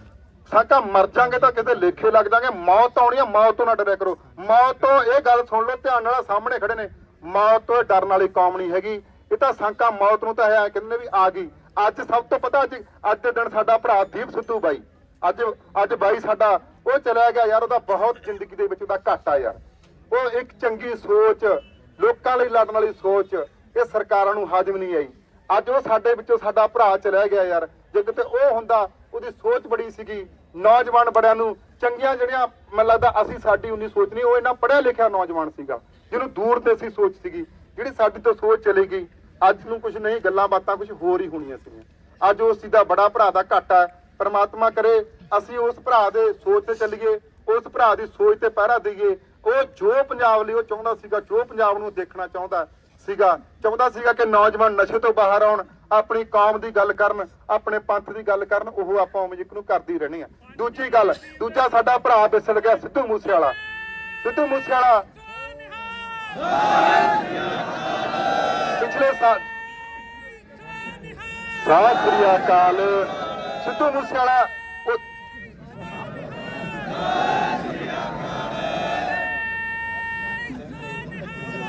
ਸਾਕਾ ਮਰ ਜਾਾਂਗੇ ਤਾਂ ਕਿਤੇ ਲੇਖੇ ਲੱਗ ਜਾਾਂਗੇ। ਮੌਤ ਆਉਣੀ ਆ, ਮੌਤ ਤੋਂ ਨਾ ਡਰਿਆ ਕਰੋ। ਮੌਤ ਤੋਂ ਇਹ ਗੱਲ ਸੁਣ ਲਓ, ਧਿਆਨ ਨਾਲ ਸਾਹਮਣੇ ਖੜੇ ਨੇ। ਮੌਤ ਤੋਂ ਡਰਨ ਵਾਲੀ ਕੌਮ ਨਹੀਂ ਹੈਗੀ। ਇਹ ਤਾਂ ਸਾਕਾ ਮੌਤ ਨੂੰ ਤਾਂ ਹੈ ਕਹਿੰਦੇ ਨੇ ਵੀ ਆ ਗਈ। ਅੱਜ ਸਭ ਤੋਂ ਪਤਾ, ਅੱਜ ਅੱਜ ਦੇ ਦਿਨ ਸਾਡਾ ਭਰਾ ਦੀਪ ਸਿੱਧੂ ਬਾਈ। ਅੱਜ ਅੱਜ ਬਾਈ ਸਾਡਾ, ਉਹ ਚਲਾ ਗਿਆ ਯਾਰ, ਉਹਦਾ ਬਹੁਤ ਜ਼ਿੰਦਗੀ ਦੇ ਵਿੱਚ ਉਹਦਾ ਘਾਟਾ ਯਾਰ। ਉਹ ਇੱਕ ਚੰਗੀ ਸੋਚ, ਲੋਕਾਂ ਲਈ ਲੜਨ ਵਾਲੀ ਸੋਚ, ਇਹ ਸਰਕਾਰਾਂ ਨੂੰ ਹਾਜ਼ਮ ਨਹੀਂ ਆਈ। ਅੱਜ ਉਹ ਸਾਡੇ ਵਿੱਚੋਂ ਸਾਡਾ ਭਰਾ ਚਲਾ ਗਿਆ ਯਾਰ। ਜੇ ਕਿਤੇ ਉਹ ਹੁੰਦਾ, ਉਹਦੀ ਸੋਚ ਬੜੀ ਸੀਗੀ। ਨੌਜਵਾਨ ਬੜਿਆਂ ਨੂੰ ਚੰਗੀਆਂ ਜਿਹੜੀਆਂ ਮੈਨੂੰ ਲੱਗਦਾ ਅਸੀਂ ਸਾਡੀ ਉਨੀ ਸੋਚ ਨਹੀਂ, ਉਹ ਇੰਨਾ ਪੜਿਆ ਲਿਖਿਆ ਨੌਜਵਾਨ ਸੀਗਾ, ਜਿਹਨੂੰ ਦੂਰ ਤੇ ਸੀ ਸੋਚ ਸੀਗੀ, ਜਿਹੜੀ ਸਾਡੀ ਤੋਂ ਸੋਚ ਚਲੀ ਗਈ। ਅੱਜ ਨੂੰ ਕੁਝ ਨਹੀਂ, ਗੱਲਾਂ ਬਾਤਾਂ ਕੁਝ ਹੋਰ ਹੀ ਹੋਣੀਆਂ ਸੀਗੀਆਂ। ਅੱਜ ਉਸ ਚੀਜ਼ ਦਾ ਬੜਾ ਭਰਾ ਦਾ ਘਾਟਾ ਹੈ। ਪਰਮਾਤਮਾ ਕਰੇ, ਅਸੀਂ ਉਸ ਭਰਾ ਦੇ ਸੋਚ ਤੇ ਚੱਲੀਏ, ਉਸ ਭਰਾ ਦੀ ਸੋਚ ਤੇ ਪਹਿਰਾ ਦਈਏ। ਉਹ ਜੋ ਪੰਜਾਬ ਲਈ ਉਹ ਚਾਹੁੰਦਾ ਸੀਗਾ, ਜੋ ਪੰਜਾਬ ਨੂੰ ਦੇਖਣਾ ਚਾਹੁੰਦਾ ਸੀਗਾ ਚਾਹੁੰਦਾ ਸੀਗਾ ਕਿ ਨੌਜਵਾਨ ਨਸ਼ੇ ਤੋਂ ਬਾਹਰ ਆਉਣ ਆਪਣੀ ਕੌਮ ਦੀ ਗੱਲ ਕਰਨ, ਆਪਣੇ ਪੰਥ ਦੀ ਗੱਲ ਕਰਨ, ਉਹ ਆਪਾਂ ਉਵੇਂ ਨੂੰ ਕਰਦੀ ਰਹਿਣੀ ਆ ਦੂਜੀ ਗੱਲ, ਦੂਜਾ ਸਾਡਾ ਭਰਾ ਵਿਸਲ ਗਿਆ ਸਿੱਧੂ ਮੂਸੇ ਵਾਲਾ ਸਿੱਧੂ ਮੂਸੇ ਵਾਲਾ ਪਿਛਲੇ ਸਾਲ ਸਤਿ ਸ੍ਰੀ ਅਕਾਲ। ਸਿੱਧੂ ਮੂਸੇ ਵਾਲਾ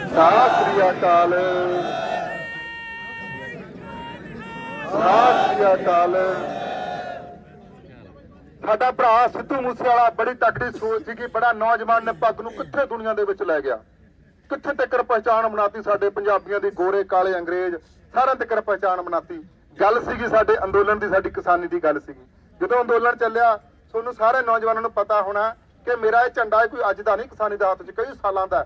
ਸਤਿ ਸ੍ਰੀ ਅਕਾਲ। ਸਤਿ ਸ੍ਰੀ ਅਕਾਲ। ਸਾਡਾ ਭਰਾ ਸਿੱਧੂ ਮੂਸੇਵਾਲਾ ਬੜੀ ਤਕੜੀ ਸੋਚ ਸੀਗੀ ਬੜਾ ਨੌਜਵਾਨ ਨੇ ਪੱਗ ਨੂੰ ਕਿੱਥੇ ਦੁਨੀਆ ਦੇ ਵਿੱਚ ਲੈ ਗਿਆ। ਕਿੱਥੇ ਤੱਕ ਪਹਿਚਾਣ ਬਣਾਤੀ ਸਾਡੇ ਪੰਜਾਬੀਆਂ ਦੀ, ਗੋਰੇ, ਕਾਲੇ, ਅੰਗਰੇਜ਼, ਸਾਰਿਆਂ ਤੱਕਰ ਪਹਿਚਾਣ ਬਣਾਤੀ। ਗੱਲ ਸੀਗੀ ਸਾਡੇ ਅੰਦੋਲਨ ਦੀ, ਸਾਡੀ ਕਿਸਾਨੀ ਦੀ ਗੱਲ ਸੀਗੀ। ਜਦੋਂ ਅੰਦੋਲਨ ਚੱਲਿਆ, ਤੁਹਾਨੂੰ ਸਾਰੇ ਨੌਜਵਾਨਾਂ ਨੂੰ ਪਤਾ ਹੋਣਾ ਕਿ ਮੇਰਾ ਇਹ ਝੰਡਾ ਕੋਈ ਅੱਜ ਦਾ ਨਹੀਂ, ਕਿਸਾਨੀ ਦਾ ਹੱਥ 'ਚ ਕਈ ਸਾਲਾਂ ਦਾ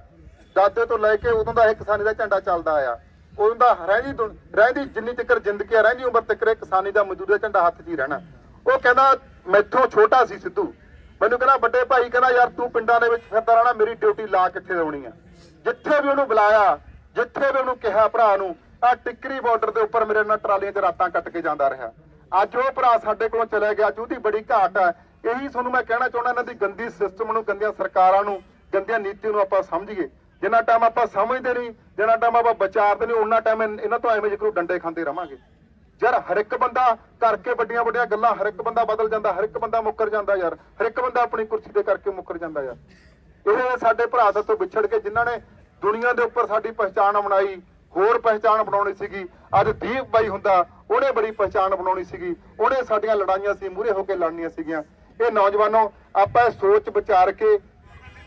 ਦਾਦੇ ਤੋਂ ਲੈ ਕੇ ਉਦੋਂ ਦਾ ਇਹ ਕਿਸਾਨੀ ਦਾ ਝੰਡਾ ਚੱਲਦਾ ਆਇਆ। ਉਦੋਂ ਰਹਿੰਦੀ ਰਹਿੰਦੀ ਜਿੰਨੀ ਤੱਕ ਜ਼ਿੰਦਗੀ ਆ ਰਹਿੰਦੀ ਉਮਰ ਤੱਕ ਇਹ ਕਿਸਾਨੀ ਦਾ ਮਜ਼ਦੂਰੀ ਝੰਡਾ ਹੱਥ 'ਚ ਹੀ ਰਹਿਣਾ। ਉਹ ਕਹਿੰਦਾ, ਮੈਥੋਂ ਛੋਟਾ ਸੀ ਸਿੱਧੂ। ਮੈਨੂੰ ਕਹਿੰਦਾ, ਵੱਡੇ ਭਾਈ ਕਹਿੰਦਾ, ਯਾਰ ਤੂੰ ਪਿੰਡਾਂ ਦੇ ਵਿੱਚ ਫਿਰਦਾ ਰਹਿਣਾ, ਮੇਰੀ ਡਿਊਟੀ ਲਾ ਕਿੱਥੇ ਲਾਉਣੀ ਆ? ਜਿੱਥੇ ਵੀ ਉਹਨੂੰ ਬੁਲਾਇਆ, ਜਿੱਥੇ ਵੀ ਉਹਨੂੰ ਕਿਹਾ ਭਰਾ ਨੂੰ, ਆ ਟਿੱਕਰੀ ਬਾਰਡਰ ਦੇ ਉੱਪਰ ਮੇਰੇ ਨਾਲ ਟਰਾਲੀਆਂ 'ਚ ਰਾਤਾਂ ਕੱਟ ਕੇ ਜਾਂਦਾ ਰਿਹਾ। ਅੱਜ ਉਹ ਭਰਾ ਸਾਡੇ ਕੋਲੋਂ ਚਲੇ ਗਿਆ, ਅੱਜ ਉਹਦੀ ਬੜੀ ਘਾਟ ਹੈ ਇਹੀ ਤੁਹਾਨੂੰ ਮੈਂ ਕਹਿਣਾ ਚਾਹੁੰਦਾ, ਇਹਨਾਂ ਦੀ ਗੰਦੀ ਸਿਸਟਮ ਨੂੰ, ਗੰਦੀਆਂ ਸਰਕਾਰਾਂ ਨੂੰ, ਗੰਦੀਆਂ ਨੀਤੀ ਨੂੰ ਆਪਾਂ ਸਮਝੀਏ। ਜਿੰਨਾ ਟਾਈਮ ਆਪਾਂ ਸਮਝਦੇ ਨਹੀਂ, ਜਿੰਨਾ ਟਾਈਮ ਆਪਾਂ ਵਿਚਾਰਦੇ ਨਹੀਂ ਉਹਨਾਂ ਟਾਈਮ ਇਹਨਾਂ ਤੋਂ ਐਵੇਂ ਜਿਕਰੂ ਡੰਡੇ ਖਾਂਦੇ ਰਵਾਂਗੇ। ਯਾਰ ਹਰ ਇੱਕ ਬੰਦਾ ਕਰਕੇ ਵੱਡੀਆਂ ਵੱਡੀਆਂ ਗੱਲਾਂ, ਹਰ ਇੱਕ ਬੰਦਾ ਬਦਲ ਜਾਂਦਾ, ਹਰ ਇੱਕ ਬੰਦਾ ਮੁੱਕਰ ਜਾਂਦਾ ਯਾਰ, ਹਰ ਇੱਕ ਬੰਦਾ ਆਪਣੀ ਕੁਰਸੀ ਦੇ ਕਰਕੇ ਮੁੱਕਰ ਜਾਂਦਾ ਯਾਰ। ਇਹ ਸਾਡੇ ਭਰਾ ਦਾ ਤੋਂ ਵਿਛੜ ਕੇ ਜਿਨ੍ਹਾਂ ਨੇ ਦੁਨੀਆ ਦੇ ਉੱਪਰ ਸਾਡੀ ਪਹਿਚਾਣ ਬਣਾਈ, ਹੋਰ ਪਹਿਚਾਣ ਬਣਾਉਣੀ ਸੀਗੀ, ਅੱਜ ਦੀਪ ਬਾਈ ਹੁੰਦਾ, ਉਹਨੇ ਬੜੀ ਪਹਿਚਾਣ ਬਣਾਉਣੀ ਸੀਗੀ, ਉਹਨੇ ਸਾਡੀਆਂ ਲੜਾਈਆਂ ਸੀ ਮੂਰੇ ਹੋ ਕੇ ਲੜਨੀਆਂ ਸੀਗੀਆਂ। ਇਹ ਨੌਜਵਾਨੋ, ਆਪਾਂ ਇਹ ਸੋਚ ਵਿਚਾਰ ਕੇ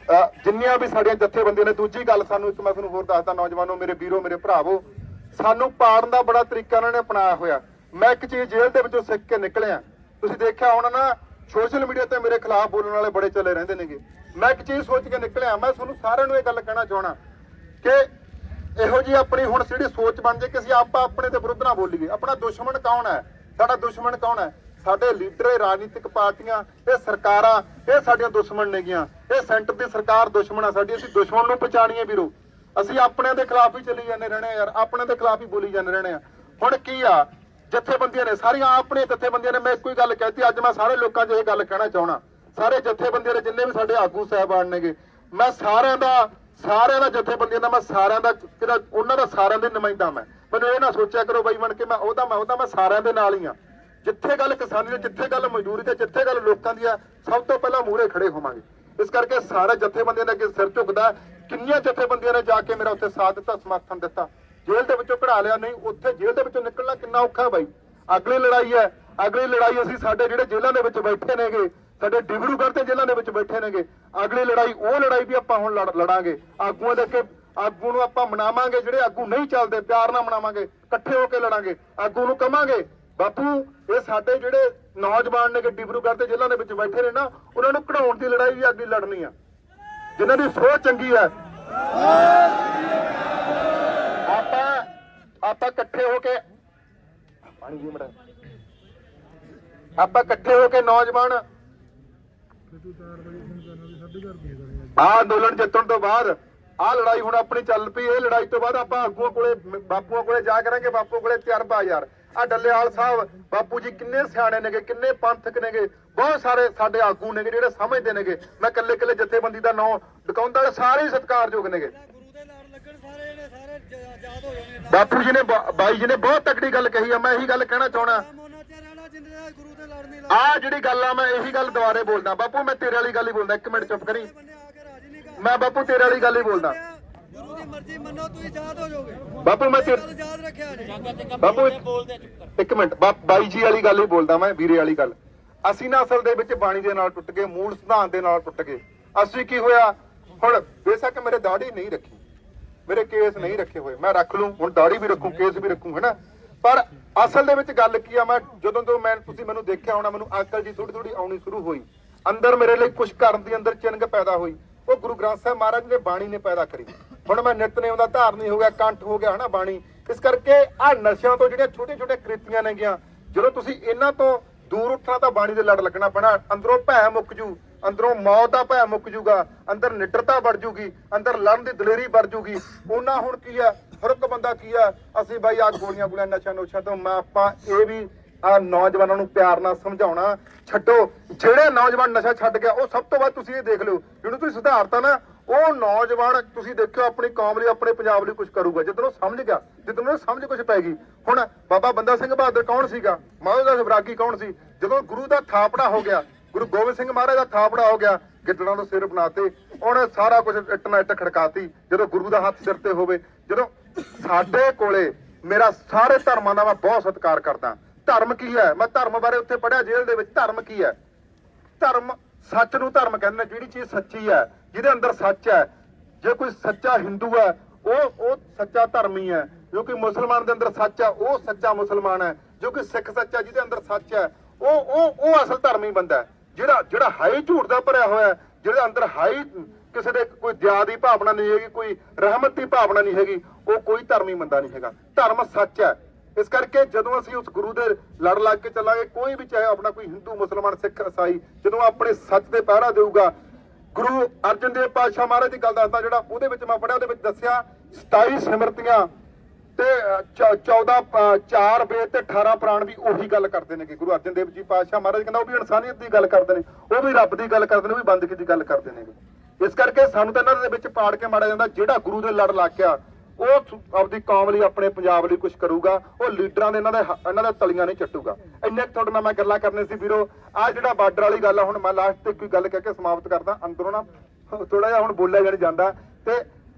ਜਿੰਨੀਆਂ ਵੀ ਸਾਡੀਆਂ ਜਥੇਬੰਦੀਆਂ ਨੇ, ਦੂਜੀ ਗੱਲ ਸਾਨੂੰ ਇੱਕ ਮੈਂ ਤੁਹਾਨੂੰ ਹੋਰ ਦੱਸਦਾ, ਨੌਜਵਾਨੋ, ਮੇਰੇ ਵੀਰੋ, ਮੇਰੇ ਭਰਾਵੋ, ਸਾਨੂੰ ਪਾੜਨ ਦਾ ਬੜਾ ਤਰੀਕਾ ਉਹਨਾਂ ਨੇ ਅਪਣਾਇਆ ਹੋਇਆ। ਮੈਂ ਇੱਕ ਚੀਜ਼ ਜੇਲ੍ਹ ਦੇ ਵਿੱਚੋਂ ਸਿੱਖ ਕੇ ਨਿਕਲਿਆ। ਤੁਸੀਂ ਦੇਖਿਆ ਹੋਣਾ ਨਾ ਸੋਸ਼ਲ ਮੀਡੀਆ ਤੇ ਮੇਰੇ ਖਿਲਾਫ ਬੋਲਣ ਵਾਲੇ ਬੜੇ ਚੱਲੇ ਰਹਿੰਦੇ ਨੇਗੇ। ਮੈਂ ਇੱਕ ਚੀਜ਼ ਸੋਚ ਕੇ ਨਿਕਲਿਆ, ਮੈਂ ਤੁਹਾਨੂੰ ਸਾਰਿਆਂ ਨੂੰ ਇਹ ਗੱਲ ਕਹਿਣਾ ਚਾਹਣਾ ਕਿ ਇਹੋ ਜੀ ਆਪਣੀ ਹੁਣ ਜਿਹੜੀ ਸੋਚ ਬਣ ਜੇ ਕਿ ਅਸੀਂ ਆਪਾਂ ਆਪਣੇ ਦੇ ਵਿਰੁੱਧ ਨਾ ਬੋਲੀਏ। ਆਪਣਾ ਦੁਸ਼ਮਣ ਕੌਣ ਹੈ? ਸਾਡਾ ਦੁਸ਼ਮਣ ਕੌਣ ਹੈ? ਸਾਡੇ ਲੀਡਰ, ਇਹ ਰਾਜਨੀਤਿਕ ਪਾਰਟੀਆਂ, ਇਹ ਸਰਕਾਰਾਂ, ਇਹ ਸਾਡੀਆਂ ਦੁਸ਼ਮਣ ਨੇਗੀਆਂ ਇਹ ਸੈਂਟਰ ਦੀ ਸਰਕਾਰ ਦੁਸ਼ਮਣ ਆ ਸਾਡੀ, ਅਸੀਂ ਦੁਸ਼ਮਣ ਨੂੰ ਪਛਾਣੀਏ ਵੀਰੋ। ਅਸੀਂ ਆਪਣਿਆਂ ਦੇ ਖਿਲਾਫ ਹੀ ਚੱਲੀ ਜਾਂਦੇ ਰਹਿਣੇ ਯਾਰ ਆਪਣਿਆਂ ਦੇ ਖਿਲਾਫ ਹੀ ਬੋਲੀ ਜਾਂਦੇ ਰਹਿਣੇ ਆ। ਹੁਣ ਕੀ ਆ, ਜਥੇਬੰਦੀਆਂ ਨੇ, ਸਾਰੀਆਂ ਆਪਣੇ ਜਥੇਬੰਦੀਆਂ ਨੇ, ਮੈਂ ਇੱਕੋ ਹੀ ਗੱਲ ਕਹਿਤੀ, ਅੱਜ ਮੈਂ ਸਾਰੇ ਲੋਕਾਂ 'ਚ ਇਹ ਗੱਲ ਕਹਿਣਾ ਚਾਹਣਾ ਸਾਰੇ ਜਥੇਬੰਦੀਆਂ ਦੇ ਜਿੰਨੇ ਵੀ ਸਾਡੇ ਆਗੂ ਸਾਹਿਬਾਨ ਨੇਗੇ, ਮੈਂ ਸਾਰਿਆਂ ਦਾ ਸਾਰਿਆਂ ਦਾ ਜਥੇਬੰਦੀਆਂ ਦਾ, ਮੈਂ ਸਾਰਿਆਂ ਦਾ ਕਿਹੜਾ ਉਹਨਾਂ ਦਾ ਸਾਰਿਆਂ ਦੇ ਨੁਮਾਇੰਦਾ ਮੈਂ। ਮੈਨੂੰ ਇਹ ਨਾ ਸੋਚਿਆ ਕਰੋ ਬਾਈ ਬਣ ਕੇ ਮੈਂ ਉਹਦਾ ਮੈਂ ਉਹਦਾ, ਮੈਂ ਸਾਰਿਆਂ ਦੇ ਨਾਲ ਹੀ ਆ। ਜਿੱਥੇ ਗੱਲ ਕਿਸਾਨੀ ਦੀ, ਜਿੱਥੇ ਗੱਲ ਮਜ਼ਦੂਰੀ ਤੇ ਜਿੱਥੇ ਗੱਲ ਲੋਕਾਂ ਦੀ ਆ, ਸਭ ਤੋਂ ਪਹਿਲਾਂ ਮੂਹਰੇ ਖੜੇ ਹੋਵਾਂਗੇ। ਇਸ ਕਰਕੇ ਸਾਰੇ ਜਥੇਬੰਦੀਆਂ ਦੇ ਅੱਗੇ ਸਿਰ ਝੁਕਦਾ ਕਿੰਨੀਆਂ ਜਥੇਬੰਦੀਆਂ ਨੇ ਜਾ ਕੇ ਮੇਰਾ ਉੱਥੇ ਸਾਥ ਦਿੱਤਾ, ਸਮਰਥਨ ਦਿੱਤਾ? ਜੇਲ੍ਹ ਦੇ ਵਿੱਚੋਂ ਕਢਾ ਲਿਆ? ਨਹੀਂ, ਉੱਥੇ ਜੇਲ੍ਹ ਦੇ ਵਿੱਚੋਂ ਨਿਕਲਣਾ ਕਿੰਨਾ ਔਖਾ ਬਾਈ? ਅਗਲੀ ਲੜਾਈ ਹੈ। ਅਗਲੀ ਲੜਾਈ ਅਸੀਂ ਸਾਡੇ ਜਿਹੜੇ ਜੇਲ੍ਹਾਂ ਦੇ ਵਿੱਚ ਬੈਠੇ ਨੇਗੇ, ਸਾਡੇ ਡਿਬਰੂਗੜ੍ਹ ਤੇ ਜੇਲ੍ਹਾਂ ਦੇ ਵਿੱਚ ਬੈਠੇ ਨੇਗੇ, ਅਗਲੀ ਲੜਾਈ, ਉਹ ਲੜਾਈ ਵੀ ਆਪਾਂ ਹੁਣ ਲੜ- ਲੜਾਂਗੇ। ਆਗੂਆਂ ਦੇ ਅੱਗੇ ਆਗੂ ਨੂੰ ਆਪਾਂ ਮਨਾਵਾਂਗੇ, ਜਿਹੜੇ ਆਗੂ ਨਹੀਂ ਚੱਲਦੇ, ਪਿਆਰ ਨਾਲ ਮਨਾਵਾਂਗੇ, ਇਕੱਠੇ ਹੋ ਕੇ ਲੜਾਂਗੇ। ਆਗੂ ਨੂੰ ਕਵਾਂਗੇ ਬਾਪੂ, ਇਹ ਸਾਡੇ ਜਿਹੜੇ ਨੌਜਵਾਨ ਨੇ ਕਿ ਡਿਬਰੂਗੜ੍ਹ ਤੇ ਜੇਲ੍ਹਾਂ ਦੇ ਵਿੱਚ ਬੈਠੇ ਨੇ ਨਾ, ਉਹਨਾਂ ਨੂੰ ਕਢਾਉਣ ਦੀ ਲੜਾਈ ਵੀ ਅੱਗੇ ਲੜਨੀ ਆ। ਜਿਨ੍ਹਾਂ ਦੀ ਸੋਚ ਚੰਗੀ ਹੈ ਆਪਾਂ ਆਪਾਂ ਇਕੱਠੇ ਹੋ ਕੇ ਪਾਣੀ ਜੀ ਮੜਾ। ਆਪਾਂ ਇਕੱਠੇ ਹੋ ਕੇ ਨੌਜਵਾਨ ਆਹ ਅੰਦੋਲਨ ਜਿੱਤਣ ਤੋਂ ਬਾਅਦ, ਆਹ ਲੜਾਈ ਹੁਣ ਆਪਣੀ ਚੱਲ ਪਈ, ਇਹ ਲੜਾਈ ਤੋਂ ਬਾਅਦ ਆਪਾਂ ਆਗੂਆਂ ਕੋਲੇ ਮ- ਬਾਪੂਆਂ ਕੋਲੇ ਜਾ ਕਰਾਂਗੇ ਬਾਪੂ ਕੋਲੇ ਤਜਰਬਾ ਯਾਰ। ਆ ਡੱਲੇਵਾਲ ਸਾਹਿਬ ਬਾਪੂ ਜੀ ਕਿੰਨੇ ਸਿਆਣੇ ਨੇਗੇ ਕਿੰਨੇ ਪੰਥਕ ਨੇਗੇ ਬਹੁਤ ਸਾਰੇ ਸਾਡੇ ਆਗੂ ਨੇਗੇ ਜਿਹੜੇ ਸਮਝਦੇ ਨੇਗੇ। ਮੈਂ ਕੱਲੇ ਕੱਲੇ ਜਥੇਬੰਦੀ ਦਾ ਨਾਂ ਡਕਾਉਂਦਾ ਸਾਰੇ ਸਤਿਕਾਰਯੋਗ ਨੇਗੇ। ਬਾਪੂ ਜੀ ਨੇ ਬਾਈ ਜੀ ਨੇ ਬਹੁਤ ਤਕੜੀ ਗੱਲ ਕਹੀ ਆ ਮੈਂ ਇਹੀ ਗੱਲ ਕਹਿਣਾ ਚਾਹਣਾ ਆ ਜਿਹੜੀ ਗੱਲ ਆ ਮੈਂ ਇਹੀ ਗੱਲ ਦੁਬਾਰੇ ਬੋਲਦਾ ਬਾਪੂ ਮੈਂ ਤੇਰੇ ਵਾਲੀ ਗੱਲ ਹੀ ਬੋਲਦਾ ਇੱਕ ਮਿੰਟ ਚੁੱਪ ਕਰੀ। ਮੈਂ ਬਾਪੂ ਤੇਰੇ ਵਾਲੀ ਗੱਲ ਹੀ ਬੋਲਦਾ। ਮੰਨੋ ਤੁਸੀਂ ਯਾਦ ਹੋ ਜਾਓਗੇ। ਬਾਪੂ ਮੈਂ ਗੱਲ ਯਾਦ ਰੱਖਿਆ ਜੀ ਬਾਪੂ ਇੱਕ ਮਿੰਟ ਬਾਈ ਜੀ ਵਾਲੀ ਗੱਲ ਹੀ ਬੋਲਦਾ ਮੈਂ ਵੀਰੇ ਵਾਲੀ ਗੱਲ। ਅਸੀਂ ਨਾ ਅਸਲ ਦੇ ਵਿੱਚ ਬਾਣੀ ਦੇ ਨਾਲ ਟੁੱਟ ਗਏ ਮੂਲ ਸਿਧਾਂਤ ਦੇ ਨਾਲ ਟੁੱਟ ਗਏ। ਅਸੀਂ ਕੀ ਹੋਇਆ? ਹੁਣ ਬੇਸ਼ੱਕ ਮੇਰੇ ਦਾੜੀ ਨਹੀਂ ਰੱਖੀ। ਮੇਰੇ ਕੇਸ ਨਹੀਂ ਰੱਖੇ ਹੋਏ। ਮੈਂ ਰੱਖ ਲੂੰ ਹੁਣ ਦਾੜੀ ਵੀ ਰੱਖੂ ਕੇਸ ਵੀ ਰੱਖੂ ਹੈਨਾ? ਪਰ ਅਸਲ ਦੇ ਵਿੱਚ ਗੱਲ ਕੀ ਆ ਮੈਂ ਜਦੋਂ ਤੋਂ ਮੈਂ ਤੁਸੀਂ ਮੈਨੂੰ ਦੇਖਿਆ ਹੋਣਾ ਮੈਨੂੰ ਅਕਲ ਜੀ ਥੋੜੀ ਥੋੜੀ ਆਉਣੀ ਸ਼ੁਰੂ ਹੋਈ। ਅੰਦਰ ਮੇਰੇ ਲਈ ਕੁਝ ਕਰਨ ਦੀ ਅੰਦਰ ਚਿੰਗ ਪੈਦਾ ਹੋਈ। ਉਹ ਗੁਰੂ ਗ੍ਰੰਥ ਸਾਹਿਬ ਮਹਾਰਾਜ ਨੇ ਬਾਣੀ ਨੇ ਪੈਦਾ ਕਰੀ। ਹੁਣ ਮੈਂ ਨਿਤਨੇਮ ਦਾ ਧਾਰਨੀ ਹੋ ਗਿਆ, ਕੰਠ ਹੋ ਗਿਆ, ਹਨਾ ਬਾਣੀ। ਇਸ ਕਰਕੇ ਆ ਨਸ਼ਿਆਂ ਤੋਂ ਜਿਹੜੀਆਂ ਛੋਟੇ ਛੋਟੇ ਕ੍ਰਿਤੀਆਂ ਨੇਗੀਆਂ, ਜਦੋਂ ਤੁਸੀਂ ਇਹਨਾਂ ਤੋਂ ਦੂਰ ਉੱਠਣਾ ਤਾਂ ਬਾਣੀ ਦੇ ਲੜ ਲੱਗਣਾ ਪੈਣਾ। ਅੰਦਰੋਂ ਭੈ ਮੁੱਕ ਜੂ, ਅੰਦਰੋਂ ਮੌਤ ਦਾ ਭੈ ਮੁੱਕ ਜੂਗਾ, ਅੰਦਰ ਨਿਡਰਤਾ ਵੜ ਜੂਗੀ, ਅੰਦਰ ਲੜਨ ਦੀ ਦਲੇਰੀ ਵੜ ਜੂਗੀ। ਉਹਨਾਂ ਹੁਣ ਕੀ ਆ? ਹਰ ਇੱਕ ਬੰਦਾ ਕੀ ਆ? ਅਸੀਂ ਬਾਈ ਆ ਗੋਲੀਆਂ ਗੋਲੀਆਂ ਨਸ਼ਾ ਨੁਸ਼ਾ ਤੋਂ, ਮੈਂ ਆਪਾਂ ਇਹ ਵੀ ਆ ਨੌਜਵਾਨਾਂ ਨੂੰ ਪਿਆਰ ਨਾਲ ਸਮਝਾਉਣਾ। ਛੱਡੋ, ਜਿਹੜੇ ਨੌਜਵਾਨ ਨਸ਼ਾ ਛੱਡ ਗਿਆ, ਉਹ ਸਭ ਤੋਂ ਵੱਧ ਤੁਸੀਂ ਇਹ ਦੇਖ ਲਿਓ। ਜਿਹਨੂੰ ਤੁਸੀਂ ਸੁਧਾਰਤਾ ਨਾ ਉਹ ਨੌਜਵਾਨ ਤੁਸੀਂ ਦੇਖਿਓ ਆਪਣੀ ਕੌਮ ਲਈ, ਆਪਣੇ ਪੰਜਾਬ ਲਈ ਕੁਝ ਕਰੂਗਾ। ਜਦੋਂ ਉਹ ਸਮਝ ਗਿਆ, ਜਦੋਂ ਉਹਨੂੰ ਸਮਝ ਕੁਝ ਪੈ ਗਈ। ਹੁਣ ਬਾਬਾ ਬੰਦਾ ਸਿੰਘ ਬਹਾਦਰ ਕੌਣ ਸੀਗਾ? ਮਾਧੋ ਬਰਾਗੀ ਕੌਣ ਸੀ? ਜਦੋਂ ਗੁਰੂ ਦਾ ਥਾਪੜਾ ਹੋ ਗਿਆ, ਗੁਰੂ ਗੋਬਿੰਦ ਸਿੰਘ ਮਹਾਰਾਜ ਦਾ ਥਾਪੜਾ ਹੋ ਗਿਆ, ਗਿੱਦੜਾਂ ਤੋਂ ਸਿਰ ਬਣਾਤੇ, ਉਹਨੇ ਸਾਰਾ ਕੁਝ ਇੱਟ ਨਾਲ ਇੱਟ ਖੜਕਾਤੀ। ਜਦੋਂ ਗੁਰੂ ਦਾ ਹੱਥ ਸਿਰ ਤੇ ਹੋਵੇ, ਜਦੋਂ ਸਾਡੇ ਕੋਲੇ ਮੇਰਾ ਸਾਰੇ ਧਰਮਾਂ ਦਾ ਮੈਂ ਬਹੁਤ ਸਤਿਕਾਰ ਕਰਦਾ। ਧਰਮ ਕੀ ਹੈ? ਮੈਂ ਧਰਮ ਬਾਰੇ ਉੱਥੇ ਪੜਿਆ ਜੇਲ੍ਹ ਦੇ ਵਿੱਚ। ਧਰਮ ਕੀ ਹੈ? ਧਰਮ ਸੱਚ ਨੂੰ ਧਰਮ ਕਹਿੰਦੇ ਨੇ। ਜਿਹੜੀ ਚੀਜ਼ ਸੱਚੀ ਹੈ ਜਿਹਦੇ ਅੰਦਰ ਸੱਚ ਹੈ ਜੇ ਕੋਈ ਸੱਚਾ ਹਿੰਦੂ ਹੈ ਉਹ ਉਹ ਸੱਚਾ ਧਰਮੀ ਹੈ ਜੋ ਕਿ ਮੁਸਲਮਾਨ ਦੇ ਅੰਦਰ ਸੱਚ ਹੈ ਉਹ ਸੱਚਾ ਮੁਸਲਮਾਨ ਹੈ ਜੋ ਕਿ ਸਿੱਖ ਸੱਚਾ ਜਿਹਦੇ ਅੰਦਰ ਸੱਚ ਹੈ ਉਹ ਉਹ ਉਹ ਅਸਲ ਧਰਮੀ ਬੰਦਾ ਹੈ ਜਿਹੜਾ ਜਿਹੜਾ ਹਾਈ ਝੂਠ ਦਾ ਭਰਿਆ ਹੋਇਆ ਹੈ, ਜਿਹਦੇ ਅੰਦਰ ਹਾਈ ਕਿਸੇ ਦੇ ਕੋਈ ਦਇਆ ਦੀ ਭਾਵਨਾ ਨਹੀਂ ਹੈਗੀ ਕੋਈ ਰਹਿਮਤ ਦੀ ਭਾਵਨਾ ਨਹੀਂ ਹੈਗੀ ਉਹ ਕੋਈ ਧਰਮੀ ਬੰਦਾ ਨਹੀਂ ਹੈਗਾ। ਧਰਮ ਸੱਚ ਹੈ। ਇਸ ਕਰਕੇ ਜਦੋਂ ਅਸੀਂ ਉਸ ਗੁਰੂ ਦੇ ਲੜ ਲੱਗ ਕੇ ਚੱਲਾਂਗੇ ਕੋਈ ਵੀ ਚਾਹੇ ਆਪਣਾ ਕੋਈ ਹਿੰਦੂ ਮੁਸਲਮਾਨ ਸਿੱਖ ਇਸਾਈ ਜਦੋਂ ਆਪਣੇ ਸੱਚ ਦੇ ਪਹਿਰਾ ਦੇਊਗਾ ਗੁਰੂ ਅਰਜਨ ਦੇਵ ਪਾਤਸ਼ਾਹ ਮਹਾਰਾਜ ਦੀ ਗੱਲ ਦੱਸਦਾ ਜਿਹੜਾ ਉਹਦੇ ਵਿੱਚ ਮੈਂ ਪੜਿਆ ਉਹਦੇ ਵਿੱਚ ਦੱਸਿਆ 27 ਸਿਮਰਤੀਆਂ ਤੇ ਅ, ਚ- 14 ਅ, ਚਾਰ ਵੇਦ ਤੇ 18 ਪ੍ਰਾਣ ਵੀ ਉਹੀ ਗੱਲ ਕਰਦੇ ਨੇ ਕਿ ਗੁਰੂ ਅਰਜਨ ਦੇਵ ਜੀ ਪਾਤਸ਼ਾਹ ਮਹਾਰਾਜ ਕਹਿੰਦਾ ਉਹ ਵੀ ਇਨਸਾਨੀਅਤ ਦੀ ਗੱਲ ਕਰਦੇ ਨੇ ਉਹ ਵੀ ਰੱਬ ਦੀ ਗੱਲ ਕਰਦੇ ਨੇ ਉਹ ਵੀ ਬੰਦਗੀ ਦੀ ਗੱਲ ਕਰਦੇ ਨੇ ਇਸ ਕਰਕੇ ਸਾਨੂੰ ਤਾਂ ਇਹਨਾਂ ਦੇ ਵਿੱਚ ਪਾੜ ਕੇ ਮਾਰਿਆ ਜਾਂਦਾ ਜਿਹੜਾ ਗੁਰੂ ਦੇ ਲੜ ਲੱਗ ਗਿਆ ਉਹ ਆਪਦੀ ਕੌਮ ਲਈ, ਆਪਣੇ ਪੰਜਾਬ ਲਈ ਕੁਝ ਕਰੂਗਾ, ਉਹ ਲੀਡਰਾਂ ਦੇ ਇਹਨਾਂ ਦੇ ਇਹਨਾਂ ਦੇ ਤਲੀਆਂ ਨਹੀਂ ਚੱਟੂਗਾ ਇੰਨੇ ਤੁਹਾਡੇ ਨਾਲ ਮੈਂ ਗੱਲਾਂ ਕਰਨੇ ਸੀ ਵੀਰੋ। ਆ ਜਿਹੜਾ ਬਾਰਡਰ ਵਾਲੀ ਗੱਲ ਆ, ਹੁਣ ਮੈਂ ਲਾਸਟ ਤੇ ਕੋਈ ਗੱਲ ਕਹਿ ਕੇ ਸਮਾਪਤ ਕਰਦਾ। ਅੰਦਰੋਂ ਨਾ ਥੋੜਾ ਜਿਹਾ ਹੁਣ ਬੋਲਿਆ ਜਾਣੀ ਜਾਂਦਾ। ਤੇ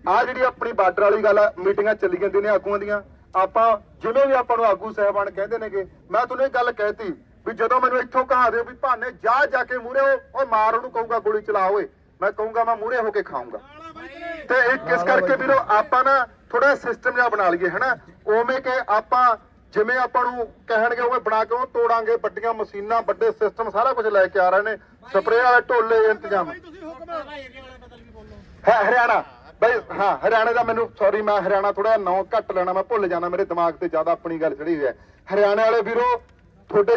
ਆ ਜਿਹੜੀ ਆਪਣੀ ਬਾਰਡਰ ਵਾਲੀ ਗੱਲ ਆ, ਮੀਟਿੰਗਾਂ ਚੱਲੀ ਜਾਂਦੀਆਂ ਨੇ ਆਗੂਆਂ ਦੀਆਂ। ਆਪਾਂ ਜਿਵੇਂ ਵੀ ਆਪਾਂ ਨੂੰ ਆਗੂ ਸਹਿਬਾਨ ਕਹਿੰਦੇ ਨੇਗੇ, ਮੈਂ ਤੁਹਾਨੂੰ ਇਹ ਗੱਲ ਕਹਿਤੀ ਵੀ ਜਦੋਂ ਮੈਨੂੰ ਇੱਥੋਂ ਕਹਾ ਦਿਓ ਵੀ ਭਾਨੇ ਜਾ ਜਾ ਕੇ ਮੂਰੇ ਉਹ ਮਾਰ ਉਹਨੂੰ ਕਹੂਗਾ, ਗੋਲੀ ਚਲਾ ਓਏ। ਮੈਂ ਕਹੂੰਗਾ, ਮੈਂ ਮੂਰੇ ਹੋ ਕੇ ਖਾਊਂਗਾ। ਤੇ ਇਹ ਕਿਸ ਕਰਕੇ ਵੀਰੋ, ਆਪਾਂ ਨਾ ਥੋੜਾ ਸਿਸਟਮ ਜਿਹਾ ਬਣਾ ਲਈਏ ਹਨਾ? ਉਵੇਂ ਕਿ ਆਪਾਂ ਜਿਵੇਂ ਆਪਾਂ ਨੂੰ ਕਹਿਣਗੇ ਉਵੇਂ ਬਣਾ ਕੇ ਉਹ ਤੋੜਾਂਗੇ ਵੱਡੀਆਂ ਮਸ਼ੀਨਾਂ ਵੱਡੇ ਸਿਸਟਮ ਸਾਰਾ ਕੁਝ ਲੈ ਕੇ ਆ ਰਹੇ ਨੇ। ਸਪਰੇਅ ਵਾਲੇ ਢੋਲੇ ਇੰਤਜ਼ਾਮ। ਹੈ ਹਰਿਆਣਾ? ਬਈ ਹਾਂ ਹਰਿਆਣੇ ਦਾ ਮੈਨੂੰ ਸੌਰੀ ਮੈਂ ਹਰਿਆਣਾ ਥੋੜਾ ਨਾਂ ਘੱਟ ਲੈਣਾ ਮੈਂ ਭੁੱਲ ਜਾਣਾ ਮੇਰੇ ਦਿਮਾਗ ਤੇ ਜ਼ਿਆਦਾ ਆਪਣੀ ਗੱਲ ਚੜੀ ਹੋਈ ਹੈ। ਹਰਿਆਣੇ ਵਾਲੇ ਵੀਰੋ ਤੁਹਾਡੇ